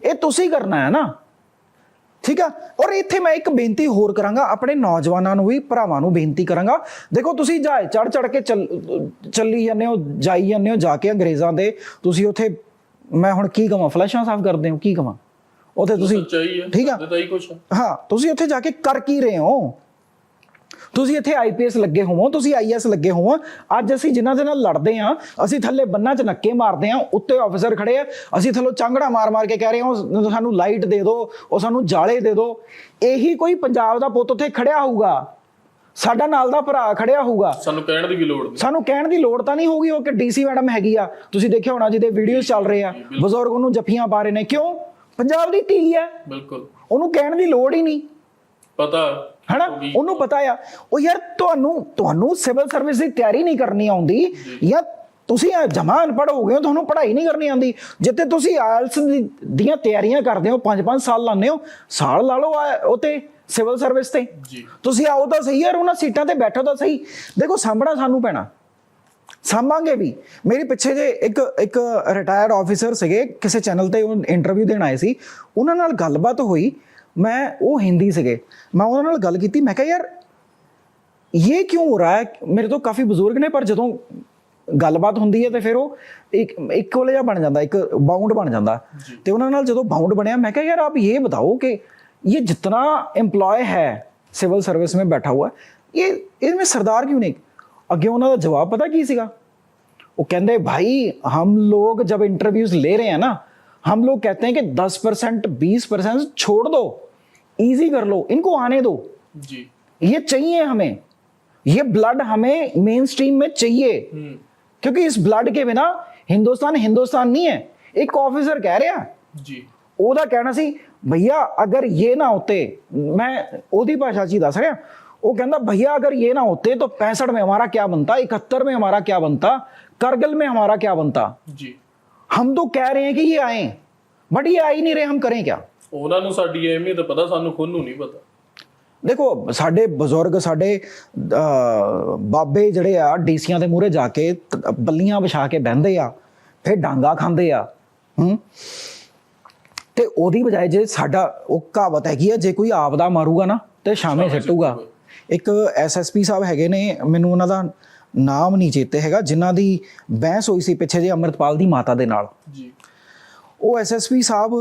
ਇਹ ਤੁਸੀਂ ਕਰਨਾ ਹੈ ਨਾ। ਠੀਕ ਆ? ਔਰ ਇੱਥੇ ਮੈਂ ਇੱਕ ਬੇਨਤੀ ਹੋਰ ਕਰਾਂਗਾ ਆਪਣੇ ਨੌਜਵਾਨਾਂ ਨੂੰ ਵੀ ਭਰਾਵਾਂ ਨੂੰ ਬੇਨਤੀ ਕਰਾਂਗਾ। ਦੇਖੋ ਤੁਸੀਂ ਜਾਏ ਚੜ ਚੜ ਕੇ ਚੱਲ- ਜਾਂਦੇ ਹੋ ਜਾਈ ਜਾਂਦੇ ਹੋ ਜਾ ਕੇ ਅੰਗਰੇਜ਼ਾਂ ਦੇ ਤੁਸੀਂ ਉੱਥੇ ਮੈਂ ਹੁਣ ਕੀ ਕਵਾਂ? ਫਲੈਸ਼ਾਂ ਸਾਫ਼ ਕਰਦੇ ਹੋ ਕੀ ਕਵਾਂ? ਉੱਥੇ ਤੁਸੀਂ ਠੀਕ ਆ। ਹਾਂ ਤੁਸੀਂ ਉੱਥੇ ਜਾ ਕੇ ਕਰ ਕੀ ਰਹੇ ਹੋ? ਤੁਸੀਂ ਇੱਥੇ ਆਈਪੀਐਸ ਲੱਗੇ ਹੋਵੋ ਤੁਸੀਂ ਆਈਐਸ ਲੱਗੇ ਹੋਵੋ। ਅੱਜ ਅਸੀਂ ਜਿਨ੍ਹਾਂ ਦੇ ਨਾਲ ਲੜਦੇ ਆ ਅਸੀਂ ਥੱਲੇ ਬੰਨਾਂ 'ਚ ਨੱਕੇ ਮਾਰਦੇ ਆ ਉੱਤੇ ਆਫੀਸਰ ਖੜੇ ਆ ਅਸੀਂ ਥੱਲੋਂ ਚਾਂਗੜਾ ਮਾਰ ਮਾਰ ਕੇ ਕਹਿ ਰਹੇ ਹਾਂ ਸਾਨੂੰ ਲਾਈਟ ਦੇ ਦਿਓ ਉਹ ਸਾਨੂੰ ਜਾਲੇ ਦੇ ਦਿਓ ਇਹੀ ਕੋਈ ਪੰਜਾਬ ਦਾ ਪੁੱਤ ਉੱਥੇ ਖੜਿਆ ਹੋਊਗਾ। ਸਾਡਾ ਨਾਲ ਦਾ ਭਰਾ ਖੜਿਆ ਹੋਊਗਾ। ਸਾਨੂੰ ਕਹਿਣ ਦੀ ਵੀ ਲੋੜ ਨਹੀਂ। ਸਾਨੂੰ ਕਹਿਣ ਦੀ ਲੋੜ ਤਾਂ ਨਹੀਂ ਹੋਊਗੀ ਉਹ ਕਿ ਡੀਸੀ ਮੈਡਮ ਹੈਗੀ ਆ। ਤੁਸੀਂ ਦੇਖਿਆ ਹੋਣਾ ਜਿਹਦੇ ਵੀਡੀਓਜ਼ ਚੱਲ ਰਹੇ ਆ। ਬਜ਼ੁਰਗ ਉਹਨੂੰ ਜੱਫੀਆਂ ਪਾ ਰਹੇ ਨੇ। ਕਿਉਂ? ਪੰਜਾਬ ਦੀ ਧੀ ਹੈ ਬਿਲਕੁਲ। ਉਹਨੂੰ ਕਹਿਣ ਦੀ ਲੋੜ ਹੀ ਨਹੀਂ। ਪਤਾ ਹਨਾ? ਹੋ ਗਈ। ਉਹਨੂੰ ਪਤਾ ਆ। ਉਹ ਯਾਰ ਤੁਹਾਨੂੰ ਤੁਹਾਨੂੰ ਸਿਵਲ ਸਰਵਿਸ ਦੀ ਤਿਆਰੀ ਨਹੀਂ ਕਰਨੀ ਆਉਂਦੀ ਜਾਂ। ਤੁਸੀਂ ਜਮਾ ਅਨਪੜ੍ਹ ਹੋ ਗਏ ਹੋ ਤੁਹਾਨੂੰ ਪੜ੍ਹਾਈ ਨਹੀਂ ਕਰਨੀ ਆਉਂਦੀ। ਜਿੱਤੇ ਤੁਸੀਂ ਆਇਲਸ ਦੀਆਂ ਤਿਆਰੀਆਂ ਕਰਦੇ ਹੋ 5-5 ਸਾਲ ਲਾਉਂਦੇ ਹੋ ਸਾਲ ਲਾ ਲਓ ਆ- ਉਹ ਤੇ ਸਿਵਲ ਸਰਵਿਸ ਤੇ। ਜੀ। ਤੁਸੀਂ ਆਓ ਤਾਂ ਸਹੀ ਯਾਰ ਉਹਨਾਂ ਸੀਟਾਂ ਤੇ ਬੈਠੋ ਤਾਂ ਸਹੀ। ਦੇਖੋ ਸਾਂਭਣਾ ਸਾਨੂੰ ਪੈਣਾ। ਸਾਂਭਾਂਗੇ ਵੀ। ਮੇਰੀ ਪਿੱਛੇ ਜੇ ਇੱਕ ਇੱਕ ਰਿਟਾਇਰਡ ਆਫੀਸਰ ਸੀਗੇ ਕਿਸੇ ਚੈਨਲ ਤੇ ਉਹ ਇੰਟਰਵਿਊ ਦੇਣ ਆਏ ਸੀ। ਉਹਨਾਂ ਨਾਲ ਗੱਲਬਾਤ ਹੋਈ। ਮੈਂ ਉਹ ਹਿੰਦੀ ਸੀਗੇ ਮੈਂ ਉਹਨਾਂ ਨਾਲ ਗੱਲ ਕੀਤੀ ਮੈਂ ਕਿਹਾ ਯਾਰ ਇਹ ਕਿਉਂ ਹੋ ਰਹਾ ਹੈ ਮੇਰੇ ਤੋਂ ਕਾਫੀ ਬਜ਼ੁਰਗ ਨੇ ਪਰ ਜਦੋਂ ਗੱਲਬਾਤ ਹੁੰਦੀ ਹੈ ਤੇ ਫਿਰ ਉਹ ਇੱਕ ਇੱਕ ਵਾਲੇ ਜਿਹਾ ਬਣ ਜਾਂਦਾ ਇੱਕ ਬਾਉਂਡ ਬਣ ਜਾਂਦਾ ਤੇ ਉਹਨਾਂ ਨਾਲ ਜਦੋਂ ਬਾਉਂਡ ਬਣਿਆ ਮੈਂ ਕਿਹਾ यार आप ये बताओ कि ये जितना एम्प्लॉय है सिविल सर्विस में बैठा हुआ है ये इसमें सरदार क्यों नहीं ਅੱਗੇ ਉਹਨਾਂ ਦਾ ਜਵਾਬ ਪਤਾ ਕੀ ਸੀਗਾ ਉਹ ਕਹਿੰਦੇ भाई हम लोग जब इंटरव्यूज ले रहे हैं ना हम लोग कहते हैं कि 10% 20% छोड़ दो इजी कर लो इनको आने दो ਜੀ ये चाहिए हमें ये ब्लड हमें मेन स्ट्रीम में चाहिए ਹੂੰ क्योंकि इस ब्लड के बिना हिंदुस्तान हिंदुस्तान नहीं है एक ऑफिसर कह रहा ਜੀ ਉਹਦਾ ਕਹਿਣਾ ਸੀ ਭਈਆ ਅਗਰ ਇਹ ਨਾ ਹੋਤੇ ਮੈਂ ਉਹਦੀ ਭਾਸ਼ਾ 'ਚ ਹੀ ਦੱਸ ਰਿਹਾ ਉਹ ਕਹਿੰਦਾ भैया अगर ये ना होते तो पैंसठ में हमारा क्या बनता इकहत्तर में हमारा क्या बनता करगिल में हमारा क्या बनता ਜੀ हम तो कह रहे हैं कि ये आए बट ये आ ही नहीं रहे हम करें क्या ਉਹਨਾਂ ਨੂੰ ਸਾਡੀ ਅਹਿਮੀਅਤ ਪਤਾ ਸਾਨੂੰ ਖੁਦ ਨੂੰ ਨਹੀਂ ਪਤਾ। ਦੇਖੋ ਸਾਡੇ ਬਜ਼ੁਰਗ ਸਾਡੇ ਬਾਬੇ ਜਿਹੜੇ ਆ ਡੀਸੀਆਂ ਦੇ ਮੂਹਰੇ ਜਾ ਕੇ ਬੱਲੀਆਂ ਵਿਛਾ ਕੇ ਬਹਿੰਦੇ ਆ ਫਿਰ ਡਾਂਗਾ ਖਾਂਦੇ ਆ ਹੂੰ? ਤੇ ਉਹਦੀ ਬਜਾਏ ਜੇ ਸਾਡਾ ਉਹ ਕਹਾਵਤ ਹੈਗੀ ਆ ਜੇ ਕੋਈ ਆਪ ਦਾ ਮਾਰੂਗਾ ਨਾ ਤੇ ਸ਼ਾਮੇ ਸਿੱਟੂਗਾ। ਇੱਕ ਐਸਐਸਪੀ ਸਾਹਿਬ ਹੈਗੇ ਨੇ ਮੈਨੂੰ ਉਹਨਾਂ ਦਾ ਨਾਮ ਨਹੀਂ ਚੇਤੇ ਹੈਗਾ ਜਿਨ੍ਹਾਂ ਦੀ ਬਹਿਸ ਹੋਈ ਸੀ ਪਿੱਛੇ ਜੇ ਅੰਮ੍ਰਿਤਪਾਲ ਦੀ ਮਾਤਾ ਦੇ ਨਾਲ। ਜੀ। ਉਹ ਐਸਐਸਪੀ ਸਾਹਿਬ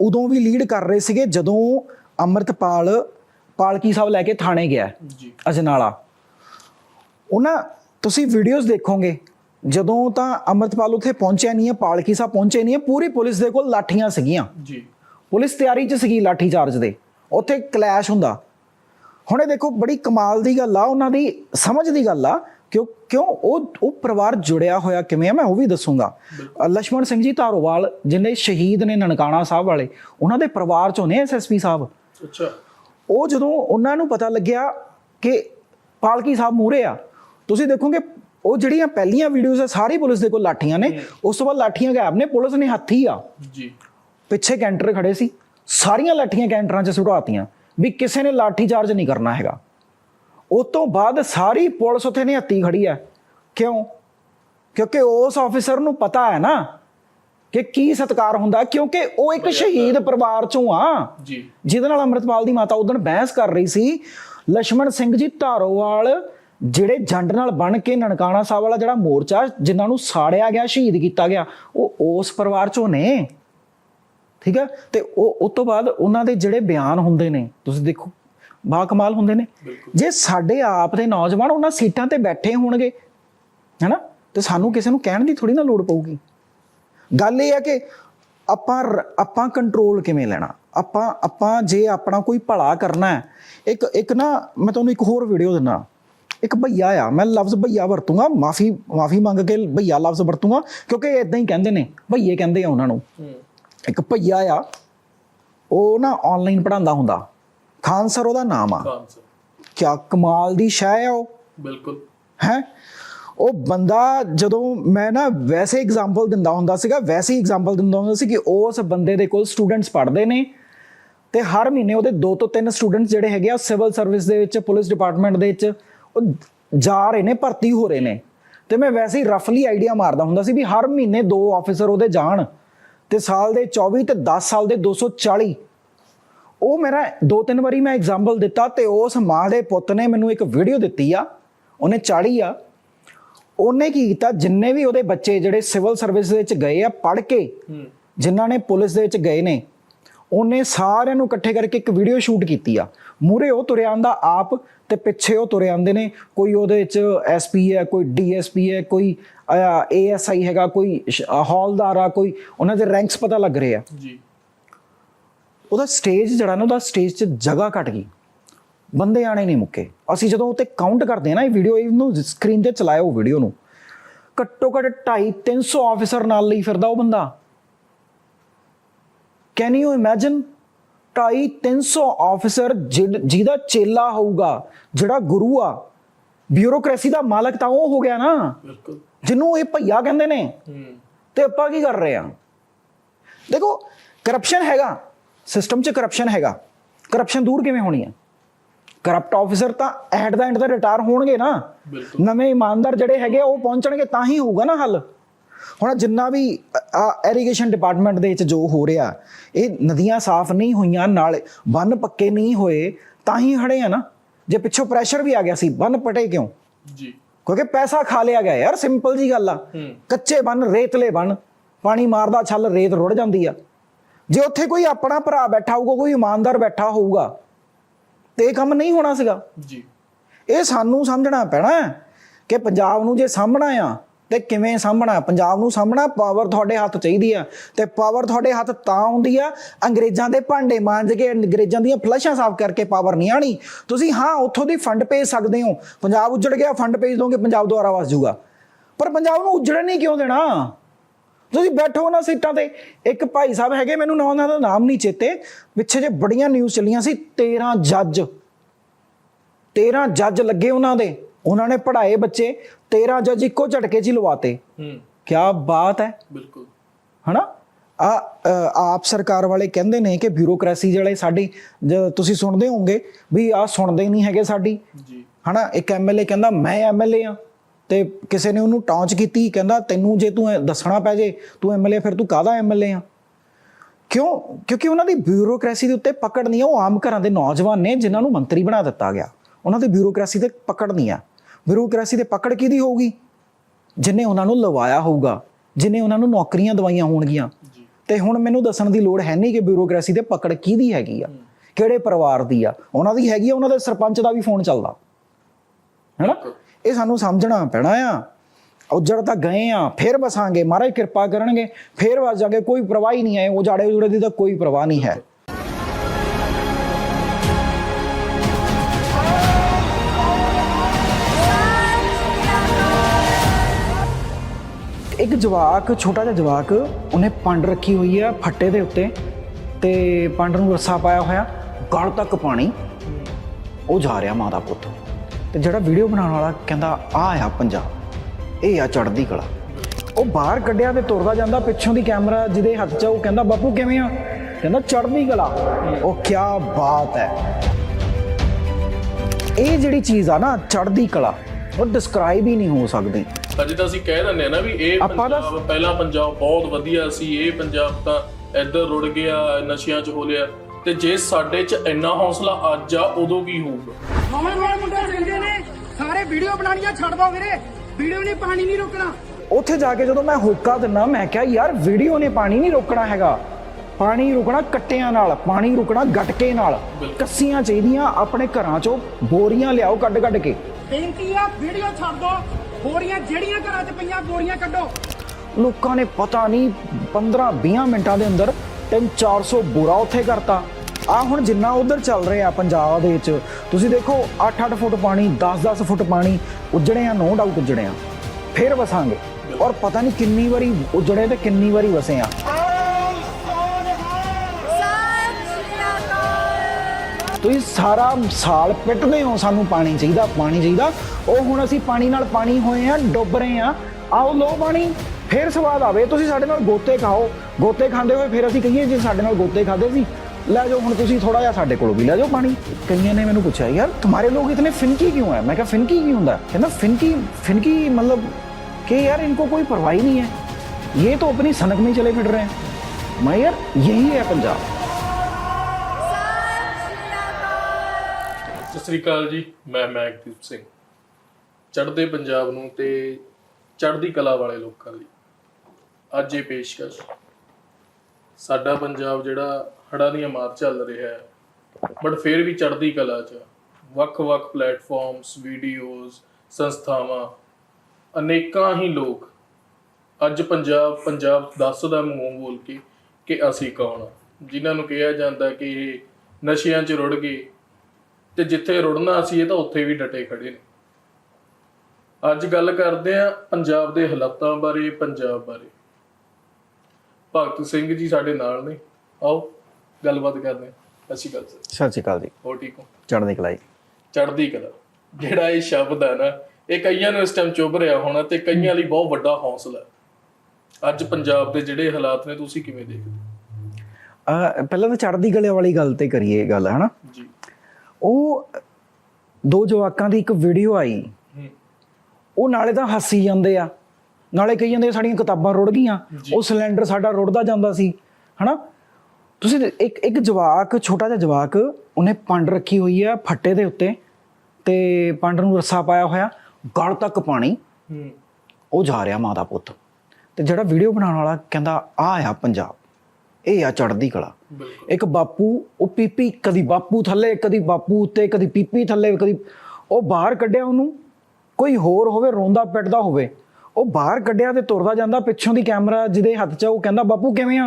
ਉਦੋਂ ਵੀ ਲੀਡ ਕਰ ਰਹੇ ਸੀਗੇ ਜਦੋਂ ਅੰਮ੍ਰਿਤਪਾਲ ਪਾਲਕੀ ਸਾਹਿਬ ਲੈ ਕੇ ਥਾਣੇ ਗਿਆ ਜੀ। ਅਜਨਾਲਾ। ਉਹਨਾਂ ਤੁਸੀਂ ਵੀਡੀਓਜ਼ ਦੇਖੋਗੇ ਜਦੋਂ ਤਾਂ ਅੰਮ੍ਰਿਤਪਾਲ ਉੱਥੇ ਪਹੁੰਚਿਆ ਨਹੀਂ ਹੈ ਪਾਲਕੀ ਸਾਹਿਬ ਪਹੁੰਚੇ ਨਹੀਂ ਹੈ ਪੂਰੀ ਪੁਲਿਸ ਦੇ ਕੋਲ ਲਾਠੀਆਂ ਸੀਗੀਆਂ। ਜੀ। ਪੁਲਿਸ ਤਿਆਰੀ 'ਚ ਸੀਗੀ ਲਾਠੀ ਚਾਰਜ ਦੇ ਉੱਥੇ ਕਲੈਸ਼ ਹੁੰਦਾ। ਹੁਣ ਇਹ ਦੇਖੋ ਬੜੀ ਕਮਾਲ ਦੀ ਗੱਲ ਆ ਉਹਨਾਂ ਦੀ ਸਮਝ ਦੀ ਗੱਲ ਆ ਕਿਉਂ ਕਿਉਂ ਉਹ ਉਹ ਪਰਿਵਾਰ ਜੁੜਿਆ ਹੋਇਆ ਕਿਵੇਂ ਆ ਮੈਂ ਉਹ ਵੀ ਦੱਸੂਗਾ। ਲక్ష్మణ ਸਿੰਘ ਜੀ ਧਾਰੋਵਾਲ ਜਿਹਨੇ ਸ਼ਹੀਦ ਨੇ ਨਨਕਾਣਾ ਸਾਹਿਬ ਵਾਲੇ ਉਹਨਾਂ ਦੇ ਪਰਿਵਾਰ ਚੋਂ ਨੇ ਐਸਐਸਪੀ ਸਾਹਿਬ। ਅੱਛਾ। ਉਹ ਜਦੋਂ ਉਹਨਾਂ ਨੂੰ ਪਤਾ ਲੱਗਿਆ ਕਿ ਪਾਲਕੀ ਸਾਹਿਬ ਮੂਰੇ ਆ ਤੁਸੀਂ ਦੇਖੋਗੇ ਉਹ ਜਿਹੜੀਆਂ ਪਹਿਲੀਆਂ ਵੀਡੀਓਜ਼ ਆ ਸਾਰੀ ਪੁਲਿਸ ਦੇ ਕੋਲ ਲਾਠੀਆਂ ਨੇ ਉਸ ਤੋਂ ਬਾਅਦ ਲਾਠੀਆਂ ਗਾਇਬ ਨੇ ਪੁਲਿਸ ਨੇ ਹੱਥੀ ਆ। ਜੀ। ਪਿੱਛੇ ਕੈਂਟਰ ਖੜੇ ਸੀ ਸਾਰੀਆਂ ਲਾਠੀਆਂ ਕੈਂਟਰਾਂ 'ਚ ਸੁਟਾਤੀਆਂ ਵੀ ਕਿਸੇ ਨੇ ਲਾਠੀ ਚਾਰਜ ਨਹੀਂ ਕਰਨਾ ਹੈਗਾ। ਉਸ ਤੋਂ ਬਾਅਦ ਸਾਰੀ ਪੁਲਿਸ ਉੱਥੇ ਨਿਹੱਤੀ ਖੜੀ ਹੈ। ਕਿਉਂ? ਕਿਉਂਕਿ ਉਸ ਆਫੀਸਰ ਨੂੰ ਪਤਾ ਹੈ ਨਾ ਕਿ ਕੀ ਸਤਕਾਰ ਹੁੰਦਾ ਕਿਉਂਕਿ ਉਹ ਇੱਕ ਸ਼ਹੀਦ ਪਰਿਵਾਰ ਚੋਂ ਆ। ਜੀ। ਜਿਹਦੇ ਨਾਲ ਅਮਰਤਪਾਲ ਦੀ ਮਾਤਾ ਉਦੋਂ ਬਹਿਸ ਕਰ ਰਹੀ ਸੀ। ਲక్ష్మణ ਸਿੰਘ ਜੀ ਧਾਰੋਵਾਲ ਜਿਹੜੇ ਜੰਡ ਨਾਲ ਬਣ ਕੇ ਨਨਕਾਣਾ ਸਾਹਿਬ ਵਾਲਾ ਜਿਹੜਾ ਮੋਰਚਾ ਜਿਨ੍ਹਾਂ ਨੂੰ ਸਾੜਿਆ ਗਿਆ ਸ਼ਹੀਦ ਕੀਤਾ ਗਿਆ ਉਹ ਉਸ ਪਰਿਵਾਰ ਚੋਂ ਨੇ। ਠੀਕ ਹੈ? ਤੇ ਉਹ ਉਸ ਤੋਂ ਬਾਅਦ ਉਹਨਾਂ ਦੇ ਜਿਹੜੇ ਬਿਆਨ ਹੁੰਦੇ ਨੇ ਤੁਸੀਂ ਦੇਖੋ। ਬਾ ਕਮਾਲ ਹੁੰਦੇ ਨੇ। ਜੇ ਸਾਡੇ ਆਪ ਦੇ ਨੌਜਵਾਨ ਉਹਨਾਂ ਸੀਟਾਂ ਤੇ ਬੈਠੇ ਹੋਣਗੇ ਹੈਨਾ ਤੇ ਸਾਨੂੰ ਕਿਸੇ ਨੂੰ ਕਹਿਣ ਦੀ ਥੋੜੀ ਨਾ ਲੋੜ ਪਊਗੀ। ਗੱਲ ਇਹ ਹੈ ਕਿ ਆਪਾਂ ਆਪਾਂ ਕੰਟਰੋਲ ਕਿਵੇਂ ਲੈਣਾ? ਆਪਾਂ ਆਪਾਂ ਜੇ ਆਪਣਾ ਕੋਈ ਭਲਾ ਕਰਨਾ ਹੈ ਇੱਕ ਇੱਕ ਨਾ ਮੈਂ ਤੁਹਾਨੂੰ ਇੱਕ ਹੋਰ ਵੀਡੀਓ ਦਿੰਨਾ ਇੱਕ ਭਈਆ ਆ ਮੈਂ ਲਫ਼ਜ਼ ਭਈਆ ਵਰਤੂੰਗਾ ਮਾਫੀ ਮਾਫੀ ਮੰਗ ਕੇ ਭਈਆ ਲਫ਼ਜ਼ ਵਰਤੂੰਗਾ ਕਿਉਂਕਿ ਇਦਾਂ ਹੀ ਕਹਿੰਦੇ ਨੇ ਭਈਏ ਕਹਿੰਦੇ ਆ ਉਹਨਾਂ ਨੂੰ। ਇੱਕ ਭਈਆ ਆ ਉਹ ਨਾ ਆਨਲਾਈਨ ਪੜਾਉਂਦਾ ਹੁੰਦਾ। ਖਾਨ ਸਰ ਉਹਦਾ ਨਾਮ ਆ। ਖਾਨ ਸਰ ਕਿਆ ਕਮਾਲ ਦੀ ਸ਼ੈ ਆ ਉਹ। ਬਿਲਕੁਲ। ਹੈ? ਉਹ ਬੰਦਾ ਜਦੋਂ ਮੈਂ ਨਾ ਵੈਸੇ ਐਗਜ਼ਾਮਪਲ ਦਿੰਦਾ ਹੁੰਦਾ ਸੀਗਾ ਵੈਸੇ ਹੀ ਐਗਜ਼ਾਮਪਲ ਦਿੰਦਾ ਹੁੰਦਾ ਸੀ ਕਿ ਉਸ ਬੰਦੇ ਦੇ ਕੋਲ ਸਟੂਡੈਂਟਸ ਪੜ੍ਹਦੇ ਨੇ ਤੇ ਹਰ ਮਹੀਨੇ ਉਹਦੇ 2 ਤੋਂ 3 ਸਟੂਡੈਂਟਸ ਜਿਹੜੇ ਹੈਗੇ ਆ ਸਿਵਲ ਸਰਵਿਸ ਦੇ ਵਿੱਚ ਪੁਲਿਸ ਡਿਪਾਰਟਮੈਂਟ ਦੇ ਵਿੱਚ ਉਹ ਜਾ ਰਹੇ ਨੇ ਭਰਤੀ ਹੋ ਰਹੇ ਨੇ। ਤੇ ਮੈਂ ਵੈਸੇ ਹੀ ਰਫਲੀ ਆਈਡੀਆ ਮਾਰਦਾ ਹੁੰਦਾ ਸੀ ਵੀ ਹਰ ਮਹੀਨੇ ਦੋ ਆਫੀਸਰ ਉਹਦੇ ਜਾਣ ਤੇ ਸਾਲ ਦੇ 24 ਤੇ 10 ਸਾਲ ਦੇ 240 ਉਹ ਮੇਰਾ ਦੋ ਤਿੰਨ ਵਾਰੀ ਮੈਂ ਐਗਜ਼ਾਮਪਲ ਦਿੱਤਾ ਤੇ ਉਸ ਮਾਂ ਦੇ ਪੁੱਤ ਨੇ ਮੈਨੂੰ ਇੱਕ ਵੀਡੀਓ ਦਿੱਤੀ ਆ ਉਹਨੇ 40 ਆ। ਉਹਨੇ ਕੀ ਕੀਤਾ ਜਿੰਨੇ ਵੀ ਉਹਦੇ ਬੱਚੇ ਜਿਹੜੇ ਸਿਵਲ ਸਰਵਿਸ ਦੇ ਵਿੱਚ ਗਏ ਆ ਪੜ੍ਹ ਕੇ ਜਿਨ੍ਹਾਂ ਨੇ ਪੁਲਿਸ ਦੇ ਵਿੱਚ ਗਏ ਨੇ ਉਹਨੇ ਸਾਰਿਆਂ ਨੂੰ ਇਕੱਠੇ ਕਰਕੇ ਇੱਕ ਵੀਡੀਓ ਸ਼ੂਟ ਕੀਤੀ ਆ। ਮੂਰੇ ਉਹ ਤੁਰਿਆ ਆਂਦਾ ਆਪ ਤੇ ਪਿੱਛੇ ਉਹ ਤੁਰੇ ਆਂਦੇ ਨੇ। ਕੋਈ ਉਹਦੇ ਵਿੱਚ ਐਸਪੀ ਹੈ ਕੋਈ ਡੀਐਸਪੀ ਹੈ ਕੋਈ ਏਐਸਆਈ ਹੈਗਾ ਕੋਈ ਹੌਲਦਾਰ ਆ ਕੋਈ ਉਹਨਾਂ ਦੇ ਰੈਂਕਸ ਪਤਾ ਲੱਗ ਰਹੇ ਆ। ਜੀ। ਉਹਦਾ ਸਟੇਜ ਜਿਹੜਾ ਨਾ ਉਹਦਾ ਸਟੇਜ 'ਚ ਜਗ੍ਹਾ ਘਟ ਗਈ। ਬੰਦੇ ਆਣੇ ਨਹੀਂ ਮੁੱਕੇ। ਅਸੀਂ ਜਦੋਂ ਉੱਤੇ ਕਾਊਂਟ ਕਰਦੇ ਆ ਨਾ ਇਹ ਵੀਡੀਓ ਇਹਨੂੰ ਸਕਰੀਨ ਤੇ ਚਲਾਇਆ ਉਹ ਵੀਡੀਓ ਨੂੰ। ਘੱਟੋ ਘੱਟ 2.5 300 ਆਫੀਸਰ ਨਾਲ ਲਈ ਫਿਰਦਾ ਉਹ ਬੰਦਾ। ਕੈਨ ਯੂ ਇਮੇਜਿਨ 2.5 300 ਆਫੀਸਰ ਜਿਹਦਾ ਚੇਲਾ ਹੋਊਗਾ ਜਿਹੜਾ ਗੁਰੂ ਆ ਬਿਊਰੋਕ੍ਰੇਸੀ ਦਾ ਮਾਲਕ ਤਾਂ ਉਹ ਹੋ ਗਿਆ ਨਾ। ਬਿਲਕੁਲ। ਜਿਹਨੂੰ ਇਹ ਭਈਆ ਕਹਿੰਦੇ ਨੇ। ਤੇ ਆਪਾਂ ਕੀ ਕਰ ਰਹੇ ਆ ਦੇਖੋ ਕਰਪਸ਼ਨ ਹੈਗਾ। ਸਿਸਟਮ 'ਚ ਕਰਪਸ਼ਨ ਹੈਗਾ। ਕਰਪਸ਼ਨ ਦੂਰ ਕਿਵੇਂ ਹੋਣੀ ਹੈ? ਕਰਪਟ ਆਫੀਸਰ ਤਾਂ ਐਟ ਦਾ ਐਂਡ ਦਾ ਰਿਟਾਇਰ ਹੋਣਗੇ ਨਾ। ਨਵੇਂ ਇਮਾਨਦਾਰ ਜਿਹੜੇ ਹੈਗੇ ਉਹ ਪਹੁੰਚਣਗੇ ਤਾਂ ਹੀ ਹੋਊਗਾ ਨਾ ਹੱਲ। ਹੁਣ ਜਿੰਨਾ ਵੀ ਇਰੀਗੇਸ਼ਨ ਡਿਪਾਰਟਮੈਂਟ ਦੇ ਵਿੱਚ ਜੋ ਹੋ ਰਿਹਾ ਇਹ ਨਦੀਆਂ ਸਾਫ਼ ਨਹੀਂ ਹੋਈਆਂ ਨਾਲੇ ਬੰਨ ਪੱਕੇ ਨਹੀਂ ਹੋਏ ਤਾਂ ਹੀ ਖੜੇ ਆ ਨਾ। ਜੇ ਪਿੱਛੋਂ ਪ੍ਰੈਸ਼ਰ ਵੀ ਆ ਗਿਆ ਸੀ ਬੰਨ ਪਟੇ ਕਿਉਂ? ਜੀ। ਕਿਉਂਕਿ ਪੈਸਾ ਖਾ ਲਿਆ ਗਿਆ ਯਾਰ ਸਿੰਪਲ ਜੀ ਗੱਲ ਆ। ਕੱਚੇ ਬੰਨ ਰੇਤਲੇ ਬੰਨ ਪਾਣੀ ਮਾਰਦਾ ਛੱਲ ਰੇਤ ਰੁੜ ਜਾਂਦੀ ਆ। ਜੇ ਉੱਥੇ ਕੋਈ ਆਪਣਾ ਭਰਾ ਬੈਠਾ ਹੋਊਗਾ ਕੋਈ ਇਮਾਨਦਾਰ ਬੈਠਾ ਹੋਊਗਾ ਤੇ ਇਹ ਕੰਮ ਨਹੀਂ ਹੋਣਾ ਸੀਗਾ। ਜੀ। ਇਹ ਸਾਨੂੰ ਸਮਝਣਾ ਪੈਣਾ ਕਿ ਪੰਜਾਬ ਨੂੰ ਜੇ ਸਾਂਭਣਾ ਆ ਤੇ ਕਿਵੇਂ ਸਾਂਭਣਾ ਪੰਜਾਬ ਨੂੰ ਸਾਂਭਣਾ ਪਾਵਰ ਤੁਹਾਡੇ ਹੱਥ ਚਾਹੀਦੀ ਆ ਤੇ ਪਾਵਰ ਤੁਹਾਡੇ ਹੱਥ ਤਾਂ ਆਉਂਦੀ ਆ ਅੰਗਰੇਜ਼ਾਂ ਦੇ ਭਾਂਡੇ ਮਾਂਜ ਕੇ ਅੰਗਰੇਜ਼ਾਂ ਦੀਆਂ ਫਲਸ਼ਾਂ ਸਾਫ਼ ਕਰਕੇ ਪਾਵਰ ਨਹੀਂ ਆਣੀ ਤੁਸੀਂ ਹਾਂ ਉੱਥੋਂ ਦੀ ਫੰਡ ਭੇਜ ਸਕਦੇ ਹੋ। ਪੰਜਾਬ ਉੱਜੜ ਗਿਆ ਫੰਡ ਭੇਜ ਦੋਗੇ ਪੰਜਾਬ ਦੁਆਰਾ ਵਸ ਜਾਊਗਾ। ਪਰ ਪੰਜਾਬ ਨੂੰ ਉੱਜੜਨ ਨਹੀਂ ਕਿਉਂ ਦੇਣਾ? ਤੁਸੀਂ ਬੈਠੋ ਨਾ ਸੀਟਾਂ ਤੇ। ਇੱਕ ਭਾਈ ਸਾਹਿਬ ਹੈਗੇ ਮੈਨੂੰ ਨਾ ਉਹਨਾਂ ਦਾ ਨਾਮ ਨਹੀਂ ਚੇਤੇ। ਪਿੱਛੇ ਜੇ ਬੜੀਆਂ ਨਿਊਜ਼ ਚੱਲੀਆਂ ਸੀ 13 ਜੱਜ। 13 ਜੱਜ ਲੱਗੇ ਉਹਨਾਂ ਦੇ। ਉਹਨਾਂ ਨੇ ਪੜ੍ਹਾਏ ਬੱਚੇ 13 ਜੱਜ ਇੱਕੋ ਝਟਕੇ 'ਚ ਹੀ ਲਵਾਤੇ। ਹੂੰ। ਕੀ ਬਾਤ ਹੈ। ਬਿਲਕੁਲ। ਹਨਾ? ਆ ਆਪ ਸਰਕਾਰ ਵਾਲੇ ਕਹਿੰਦੇ ਨੇ ਕਿ ਬਿਊਰੋਕ੍ਰੇਸੀ ਜਿਹੜੇ ਸਾਡੀ ਤੁਸੀਂ ਸੁਣਦੇ ਹੋਵੋਗੇ ਵੀ ਆ ਸੁਣਦੇ ਨਹੀਂ ਹੈਗੇ ਸਾਡੀ। ਜੀ। ਹਨਾ? ਇੱਕ ਐਮਐਲਏ ਕਹਿੰਦਾ ਮੈਂ ਐਮਐਲਏ ਆ ਤੇ ਕਿਸੇ ਨੇ ਉਹਨੂੰ ਟਾਂਚ ਕੀਤੀ ਕਹਿੰਦਾ ਤੈਨੂੰ ਜੇ ਤੂੰ ਦੱਸਣਾ ਪੈ ਜੇ ਤੂੰ ਐਮਐਲਏ ਫਿਰ ਤੂੰ ਕਾਹਦਾ ਐਮਐਲਏ ਆ? ਕਿਉਂ? ਕਿਉਂਕਿ ਉਹਨਾਂ ਦੀ ਬਿਊਰੋਕ੍ਰੇਸੀ ਦੇ ਉੱਤੇ ਪਕੜ ਨਹੀਂ ਆ ਉਹ ਆਮ ਘਰਾਂ ਦੇ ਨੌਜਵਾਨ ਨੇ ਜਿਨ੍ਹਾਂ ਨੂੰ ਮੰਤਰੀ ਬਣਾ ਦਿੱਤਾ ਗਿਆ। ਉਹਨਾਂ ਦੀ ਬਿਊਰੋਕ੍ਰੇਸੀ ਤੇ ਪਕੜ ਨਹੀਂ ਆ ਬਿਊਰੋਕ੍ਰੇਸੀ ਤੇ ਪਕੜ ਕਿਹਦੀ ਹੋਊਗੀ? ਜਿਨੇ ਉਹਨਾਂ ਨੂੰ ਲਵਾਇਆ ਹੋਊਗਾ ਜਿਨੇ ਉਹਨਾਂ ਨੂੰ ਨੌਕਰੀਆਂ ਦਵਾਈਆਂ ਹੋਣਗੀਆਂ। ਤੇ ਹੁਣ ਮੈਨੂੰ ਦੱਸਣ ਦੀ ਲੋੜ ਹੈ ਨਹੀਂ ਕਿ ਬਿਊਰੋਕ੍ਰੇਸੀ ਤੇ ਪਕੜ ਕਿਹਦੀ ਹੈਗੀ ਆ? ਕਿਹੜੇ ਪਰਿਵਾਰ ਦੀ ਆ? ਉਹਨਾਂ ਦੀ ਹੈਗੀ ਆ ਉਹਨਾਂ ਦੇ ਸਰਪੰਚ ਦਾ ਵੀ ਫੋਨ ਚੱਲਦਾ। ਹੈਨਾ? ਇਹ ਸਾਨੂੰ ਸਮਝਣਾ ਪੈਣਾ ਆ। ਉੱਜੜ ਤਾਂ ਗਏ ਆ, ਫੇਰ ਬਸਾਂਗੇ ਮਹਾਰਾਜ ਕਿਰਪਾ ਕਰਨਗੇ, ਫੇਰ ਵਸ ਜਾਗੇ ਕੋਈ ਪ੍ਰਵਾਹ ਹੀ ਨਹੀਂ ਹੈ, ਉਹ ਜਾੜੇ ਉਜੜੇ ਦੀ ਤਾਂ ਕੋਈ ਪਰਵਾਹ ਨਹੀਂ ਹੈ। ਇੱਕ ਜਵਾਕ, ਛੋਟਾ ਜਿਹਾ ਜਵਾਕ, ਉਹਨੇ ਪੰਡ ਰੱਖੀ ਹੋਈ ਆ ਫੱਟੇ ਦੇ ਉੱਤੇ ਤੇ ਪੰਡ ਨੂੰ ਰੱਸਾ ਪਾਇਆ ਹੋਇਆ, ਗਲ ਤੱਕ ਪਾਣੀ, ਉਹ ਜਾ ਰਿਹਾ ਮਾਂ ਦਾ ਪੁੱਤ। ਤੇ ਜਿਹੜਾ ਵੀਡੀਓ ਬਣਾਉਣ ਵਾਲਾ ਕਹਿੰਦਾ ਆ ਆ ਪੰਜਾਬ ਇਹ ਆ ਚੜ੍ਹਦੀ ਕਲਾ। ਉਹ ਬਾਹਰ ਕੱਢਿਆ ਤੇ ਤੁਰਦਾ ਜਾਂਦਾ ਪਿੱਛੋਂ ਦੀ ਕੈਮਰਾ ਜਿਹਦੇ ਹੱਥ 'ਚ ਉਹ ਕਹਿੰਦਾ ਬਾਪੂ ਕਿਵੇਂ ਆ? ਕਹਿੰਦਾ ਚੜ੍ਹਦੀ ਕਲਾ। ਉਹ ਕੀ ਬਾਤ ਹੈ। ਇਹ ਜਿਹੜੀ ਚੀਜ਼ ਆ ਨਾ ਚੜ੍ਹਦੀ ਕਲਾ ਉਹ ਡਿਸਕ੍ਰਾਈਬ ਹੀ ਨਹੀਂ ਹੋ ਸਕਦੀ। ਅਜੇ ਤਾਂ ਅਸੀਂ ਕਹਿ ਦਿੰਦੇ ਆ ਨਾ ਵੀ ਇਹ ਪੰਜਾਬ ਪਹਿਲਾਂ ਪੰਜਾਬ ਬਹੁਤ ਵਧੀਆ ਸੀ ਇਹ ਪੰਜਾਬ ਤਾਂ ਇੱਧਰ ਰੁੜ ਗਿਆ ਨਸ਼ਿਆਂ 'ਚ ਹੋ ਲਿਆ। ਤੇ ਜੇ ਸਾਡੇ 'ਚ ਇੰਨਾ ਹੌਸਲਾ ਅੱਜ ਆ ਉਦੋਂ ਕੀ ਹੋਊਗਾ? ਨੌਵੇਂ ਨੌਵੇਂ ਮੁੰਡੇ ਚੰਗੇ ਨੇ। ਸਾਰੇ ਵੀਡੀਓ ਬਣਾਉਣੀਆਂ ਛੱਡ ਦੋ ਵੀਰੇ। ਵੀਡੀਓ ਨੇ ਪਾਣੀ ਨਹੀਂ ਰੋਕਣਾ। ਉੱਥੇ ਜਾ ਕੇ ਜਦੋਂ ਮੈਂ ਹੋਕਾ ਦਿੰਨਾ ਮੈਂ ਕਿਹਾ ਯਾਰ ਵੀਡੀਓ ਨੇ ਪਾਣੀ ਨਹੀਂ ਰੋਕਣਾ ਹੈਗਾ। ਪਾਣੀ ਰੁਕਣਾ ਕੱਟਿਆਂ ਨਾਲ ਪਾਣੀ ਰੁਕਣਾ ਗਟਕੇ ਨਾਲ। ਕੱਸੀਆਂ ਚਾਹੀਦੀਆਂ ਆਪਣੇ ਘਰਾਂ ਚੋਂ ਬੋਰੀਆਂ ਲਿਆਓ ਕੱਢ ਕੱਢ ਕੇ। ਬੇਨਤੀ ਆ ਵੀਡੀਓ ਛੱਡ ਦੋ। ਬੋਰੀਆਂ ਜਿਹੜੀਆਂ ਘਰਾਂ 'ਚ ਪਈਆਂ ਬੋਰੀਆਂ ਕੱਢੋ। ਲੋਕਾਂ ਨੇ ਪਤਾ ਨਹੀਂ 15 20 ਮਿੰਟਾਂ ਦੇ ਅੰਦਰ 3 400 ਬੋਰਾ ਉੱਥੇ ਕਰਤਾ। ਆ ਹੁਣ ਜਿੰਨਾ ਉਧਰ ਚੱਲ ਰਿਹਾ ਪੰਜਾਬ ਦੇ ਵਿੱਚ, ਤੁਸੀਂ ਦੇਖੋ 8-8 ਫੁੱਟ ਪਾਣੀ 10-10 ਫੁੱਟ ਪਾਣੀ ਉੱਜੜੇ ਆ, ਨੋ ਡਾਊਟ ਉੱਜੜੇ ਆ। ਫੇਰ ਵਸਾਂਗੇ। ਔਰ ਪਤਾ ਨਹੀਂ ਕਿੰਨੀ ਵਾਰੀ ਉੱਜੜੇ ਤੇ ਕਿੰਨੀ ਵਾਰੀ ਵਸੇ ਆ। ਤੁਸੀਂ ਸਾਰਾ ਸਾਲ ਪਿੱਟਦੇ ਹੋ ਸਾਨੂੰ ਪਾਣੀ ਚਾਹੀਦਾ ਪਾਣੀ ਚਾਹੀਦਾ। ਉਹ ਹੁਣ ਅਸੀਂ ਪਾਣੀ ਨਾਲ ਪਾਣੀ ਹੋਏ ਆ, ਡੁੱਬ ਰਹੇ ਆ। ਆਓ ਲੋ ਪਾਣੀ, ਫੇਰ ਸਵਾਦ ਆਵੇ। ਤੁਸੀਂ ਸਾਡੇ ਨਾਲ ਗੋਤੇ ਖਾਓ। ਗੋਤੇ ਖਾਂਦੇ ਹੋਏ ਫਿਰ ਅਸੀਂ ਕਹੀਏ ਜੇ ਸਾਡੇ ਨਾਲ ਗੋਤੇ ਖਾਦੇ ਸੀ। ਲੈ ਜਾਓ ਹੁਣ ਤੁਸੀਂ ਥੋੜਾ ਜਿਹਾ ਸਾਡੇ ਕੋਲੋਂ ਵੀ ਲੈ ਜਾਓ ਪਾਣੀ ਕਈਆਂ ਨੇ ਮੈਨੂੰ ਪੁੱਛਿਆ ਯਾਰ ਤੁਹਾਡੇ ਲੋਕ ਇਤਨੇ ਫਿਨਕੀ ਕਿਉਂ ਹੈ ਮੈਂ ਕਿਹਾ ਫਿਨਕੀ ਕੀ ਹੁੰਦਾ ਕਹਿੰਦਾ ਫਿਨਕੀ ਫਿਨਕੀ मतलब कि यार इनको कोई परवाह ही नहीं है ये तो अपनी सनक में ही चले फिर रहे हैं मैं यार यही है पंजाब ਸਤਿ ਸ੍ਰੀ ਅਕਾਲ ਜੀ ਮੈਂ ਮੈਗਦੀਪ ਸਿੰਘ ਚੜ੍ਹਦੇ ਪੰਜਾਬ ਨੂੰ ਤੇ ਚੜ੍ਹਦੀ ਕਲਾ ਵਾਲੇ ਲੋਕਾਂ ਲਈ ਅੱਜ ਇਹ ਪੇਸ਼ਕਸ਼ ਸਾਡਾ ਪੰਜਾਬ ਜਿਹੜਾ ਹੜ੍ਹਾਂ ਦੀਆਂ ਮਾਰ ਚੱਲ ਰਿਹਾ ਹੈ। ਬਟ ਫਿਰ ਵੀ ਚੜ੍ਹਦੀ ਕਲਾ 'ਚ ਵੱਖ-ਵੱਖ ਪਲੇਟਫਾਰਮਸ ਵੀਡੀਓਜ਼ ਸੰਸਥਾਵਾਂ, ਅਨੇਕਾਂ ਹੀ ਲੋਕ ਅੱਜ ਪੰਜਾਬ ਪੰਜਾਬ ਦੱਸਦਾ ਮੂੰਹ ਬੋਲ ਕੇ ਕਿ ਅਸੀਂ ਕੌਣ ਆ? ਜਿਨ੍ਹਾਂ ਨੂੰ ਕਿਹਾ ਜਾਂਦਾ ਕਿ ਇਹ ਨਸ਼ਿਆਂ 'ਚ ਰੁੜ ਗਏ ਤੇ ਜਿੱਥੇ ਰੁੜਨਾ ਸੀ ਇਹ ਤਾਂ ਉੱਥੇ ਵੀ ਡਟੇ ਖੜੇ ਨੇ। ਅੱਜ ਗੱਲ ਕਰਦੇ ਆ ਪੰਜਾਬ ਦੇ ਹਾਲਾਤਾਂ ਬਾਰੇ, ਪੰਜਾਬ ਬਾਰੇ। ਭਗਤ ਸਿੰਘ ਜੀ ਸਾਡੇ ਨਾਲ ਨੇ। ਆਓ। ਗੱਲਬਾਤ ਕਰਦੇ ਹਾਂ। ਅਸੀਂ ਗੱਲ ਸਰ। ਸਤਿ ਸ਼੍ਰੀ ਅਕਾਲ ਜੀ। ਹੋ ਠੀਕ ਹੋ? ਚੜ੍ਹਦੀ ਕਲਾਈ ਚੜ੍ਹਦੀ ਕਲਾ। ਜਿਹੜਾ ਇਹ ਸ਼ਬਦ ਹੈ ਨਾ ਇਹ ਕਈਆਂ ਨੂੰ ਇਸ ਟਾਈਮ ਚੁੱਭ ਰਿਹਾ ਹੋਣਾ ਤੇ ਕਈਆਂ ਲਈ ਬਹੁਤ ਵੱਡਾ ਹੌਸਲਾ। ਅੱਜ ਪੰਜਾਬ ਦੇ ਜਿਹੜੇ ਹਾਲਾਤ ਨੇ ਤੁਸੀਂ ਕਿਵੇਂ ਦੇਖਦੇ? ਅਹ ਪਹਿਲਾਂ ਤਾਂ ਚੜ੍ਹਦੀ ਕਲੇ ਵਾਲੀ ਗੱਲ ਤੇ ਕਰੀਏ ਗੱਲ ਹਨਾ? ਜੀ। ਉਹ ਦੋ ਜਵਾਕਾਂ ਦੀ ਇੱਕ ਵੀਡੀਓ ਆਈ। ਉਹ ਨਾਲੇ ਤਾਂ ਹੱਸੀ ਜਾਂਦੇ ਆ। ਨਾਲੇ ਕਹੀ ਜਾਂਦੇ ਆ, ਸਾਡੀਆਂ ਕਿਤਾਬਾਂ ਰੁੜ ਗਈਆਂ। ਉਹ ਸਿਲੰਡਰ ਸਾਡਾ ਰੁੜਦਾ ਜਾਂਦਾ ਸੀ ਹਨਾ? ਤੁਸੀਂ ਇੱਕ ਇੱਕ ਜਵਾਕ ਛੋਟਾ ਜਿਹਾ ਜਵਾਕ ਉਹਨੇ ਪੰਡ ਰੱਖੀ ਹੋਈ ਆ ਫੱਟੇ ਦੇ ਉੱਤੇ ਤੇ ਪੰਡ ਨੂੰ ਰੱਸਾ ਪਾਇਆ ਹੋਇਆ ਗਲ ਤੱਕ ਪਾਣੀ। ਉਹ ਜਾ ਰਿਹਾ ਮਾਂ ਦਾ ਪੁੱਤ। ਤੇ ਜਿਹੜਾ ਵੀਡੀਓ ਬਣਾਉਣ ਵਾਲਾ ਕਹਿੰਦਾ ਆ ਆ ਪੰਜਾਬ। ਇਹ ਆ ਚੜ੍ਹਦੀ ਕਲਾ। ਇੱਕ ਬਾਪੂ ਉਹ ਪੀਪੀ ਕਦੀ ਬਾਪੂ ਥੱਲੇ ਕਦੀ ਬਾਪੂ ਉੱਤੇ ਕਦੀ ਪੀਪੀ ਥੱਲੇ ਕਦੀ ਉਹ ਬਾਹਰ ਕੱਢਿਆ ਉਹਨੂੰ। ਕੋਈ ਹੋਰ ਹੋਵੇ ਰੋਂਦਾ ਪਿੱਟਦਾ ਹੋਵੇ ਉਹ ਬਾਹਰ ਕੱਢਿਆ ਤੇ ਤੁਰਦਾ ਜਾਂਦਾ ਪਿੱਛੋਂ ਦੀ ਕੈਮਰਾ ਜਿਹਦੇ ਹੱਥ 'ਚ ਉਹ ਕਹਿੰਦਾ ਬਾਪੂ ਕਿਵੇਂ ਆ?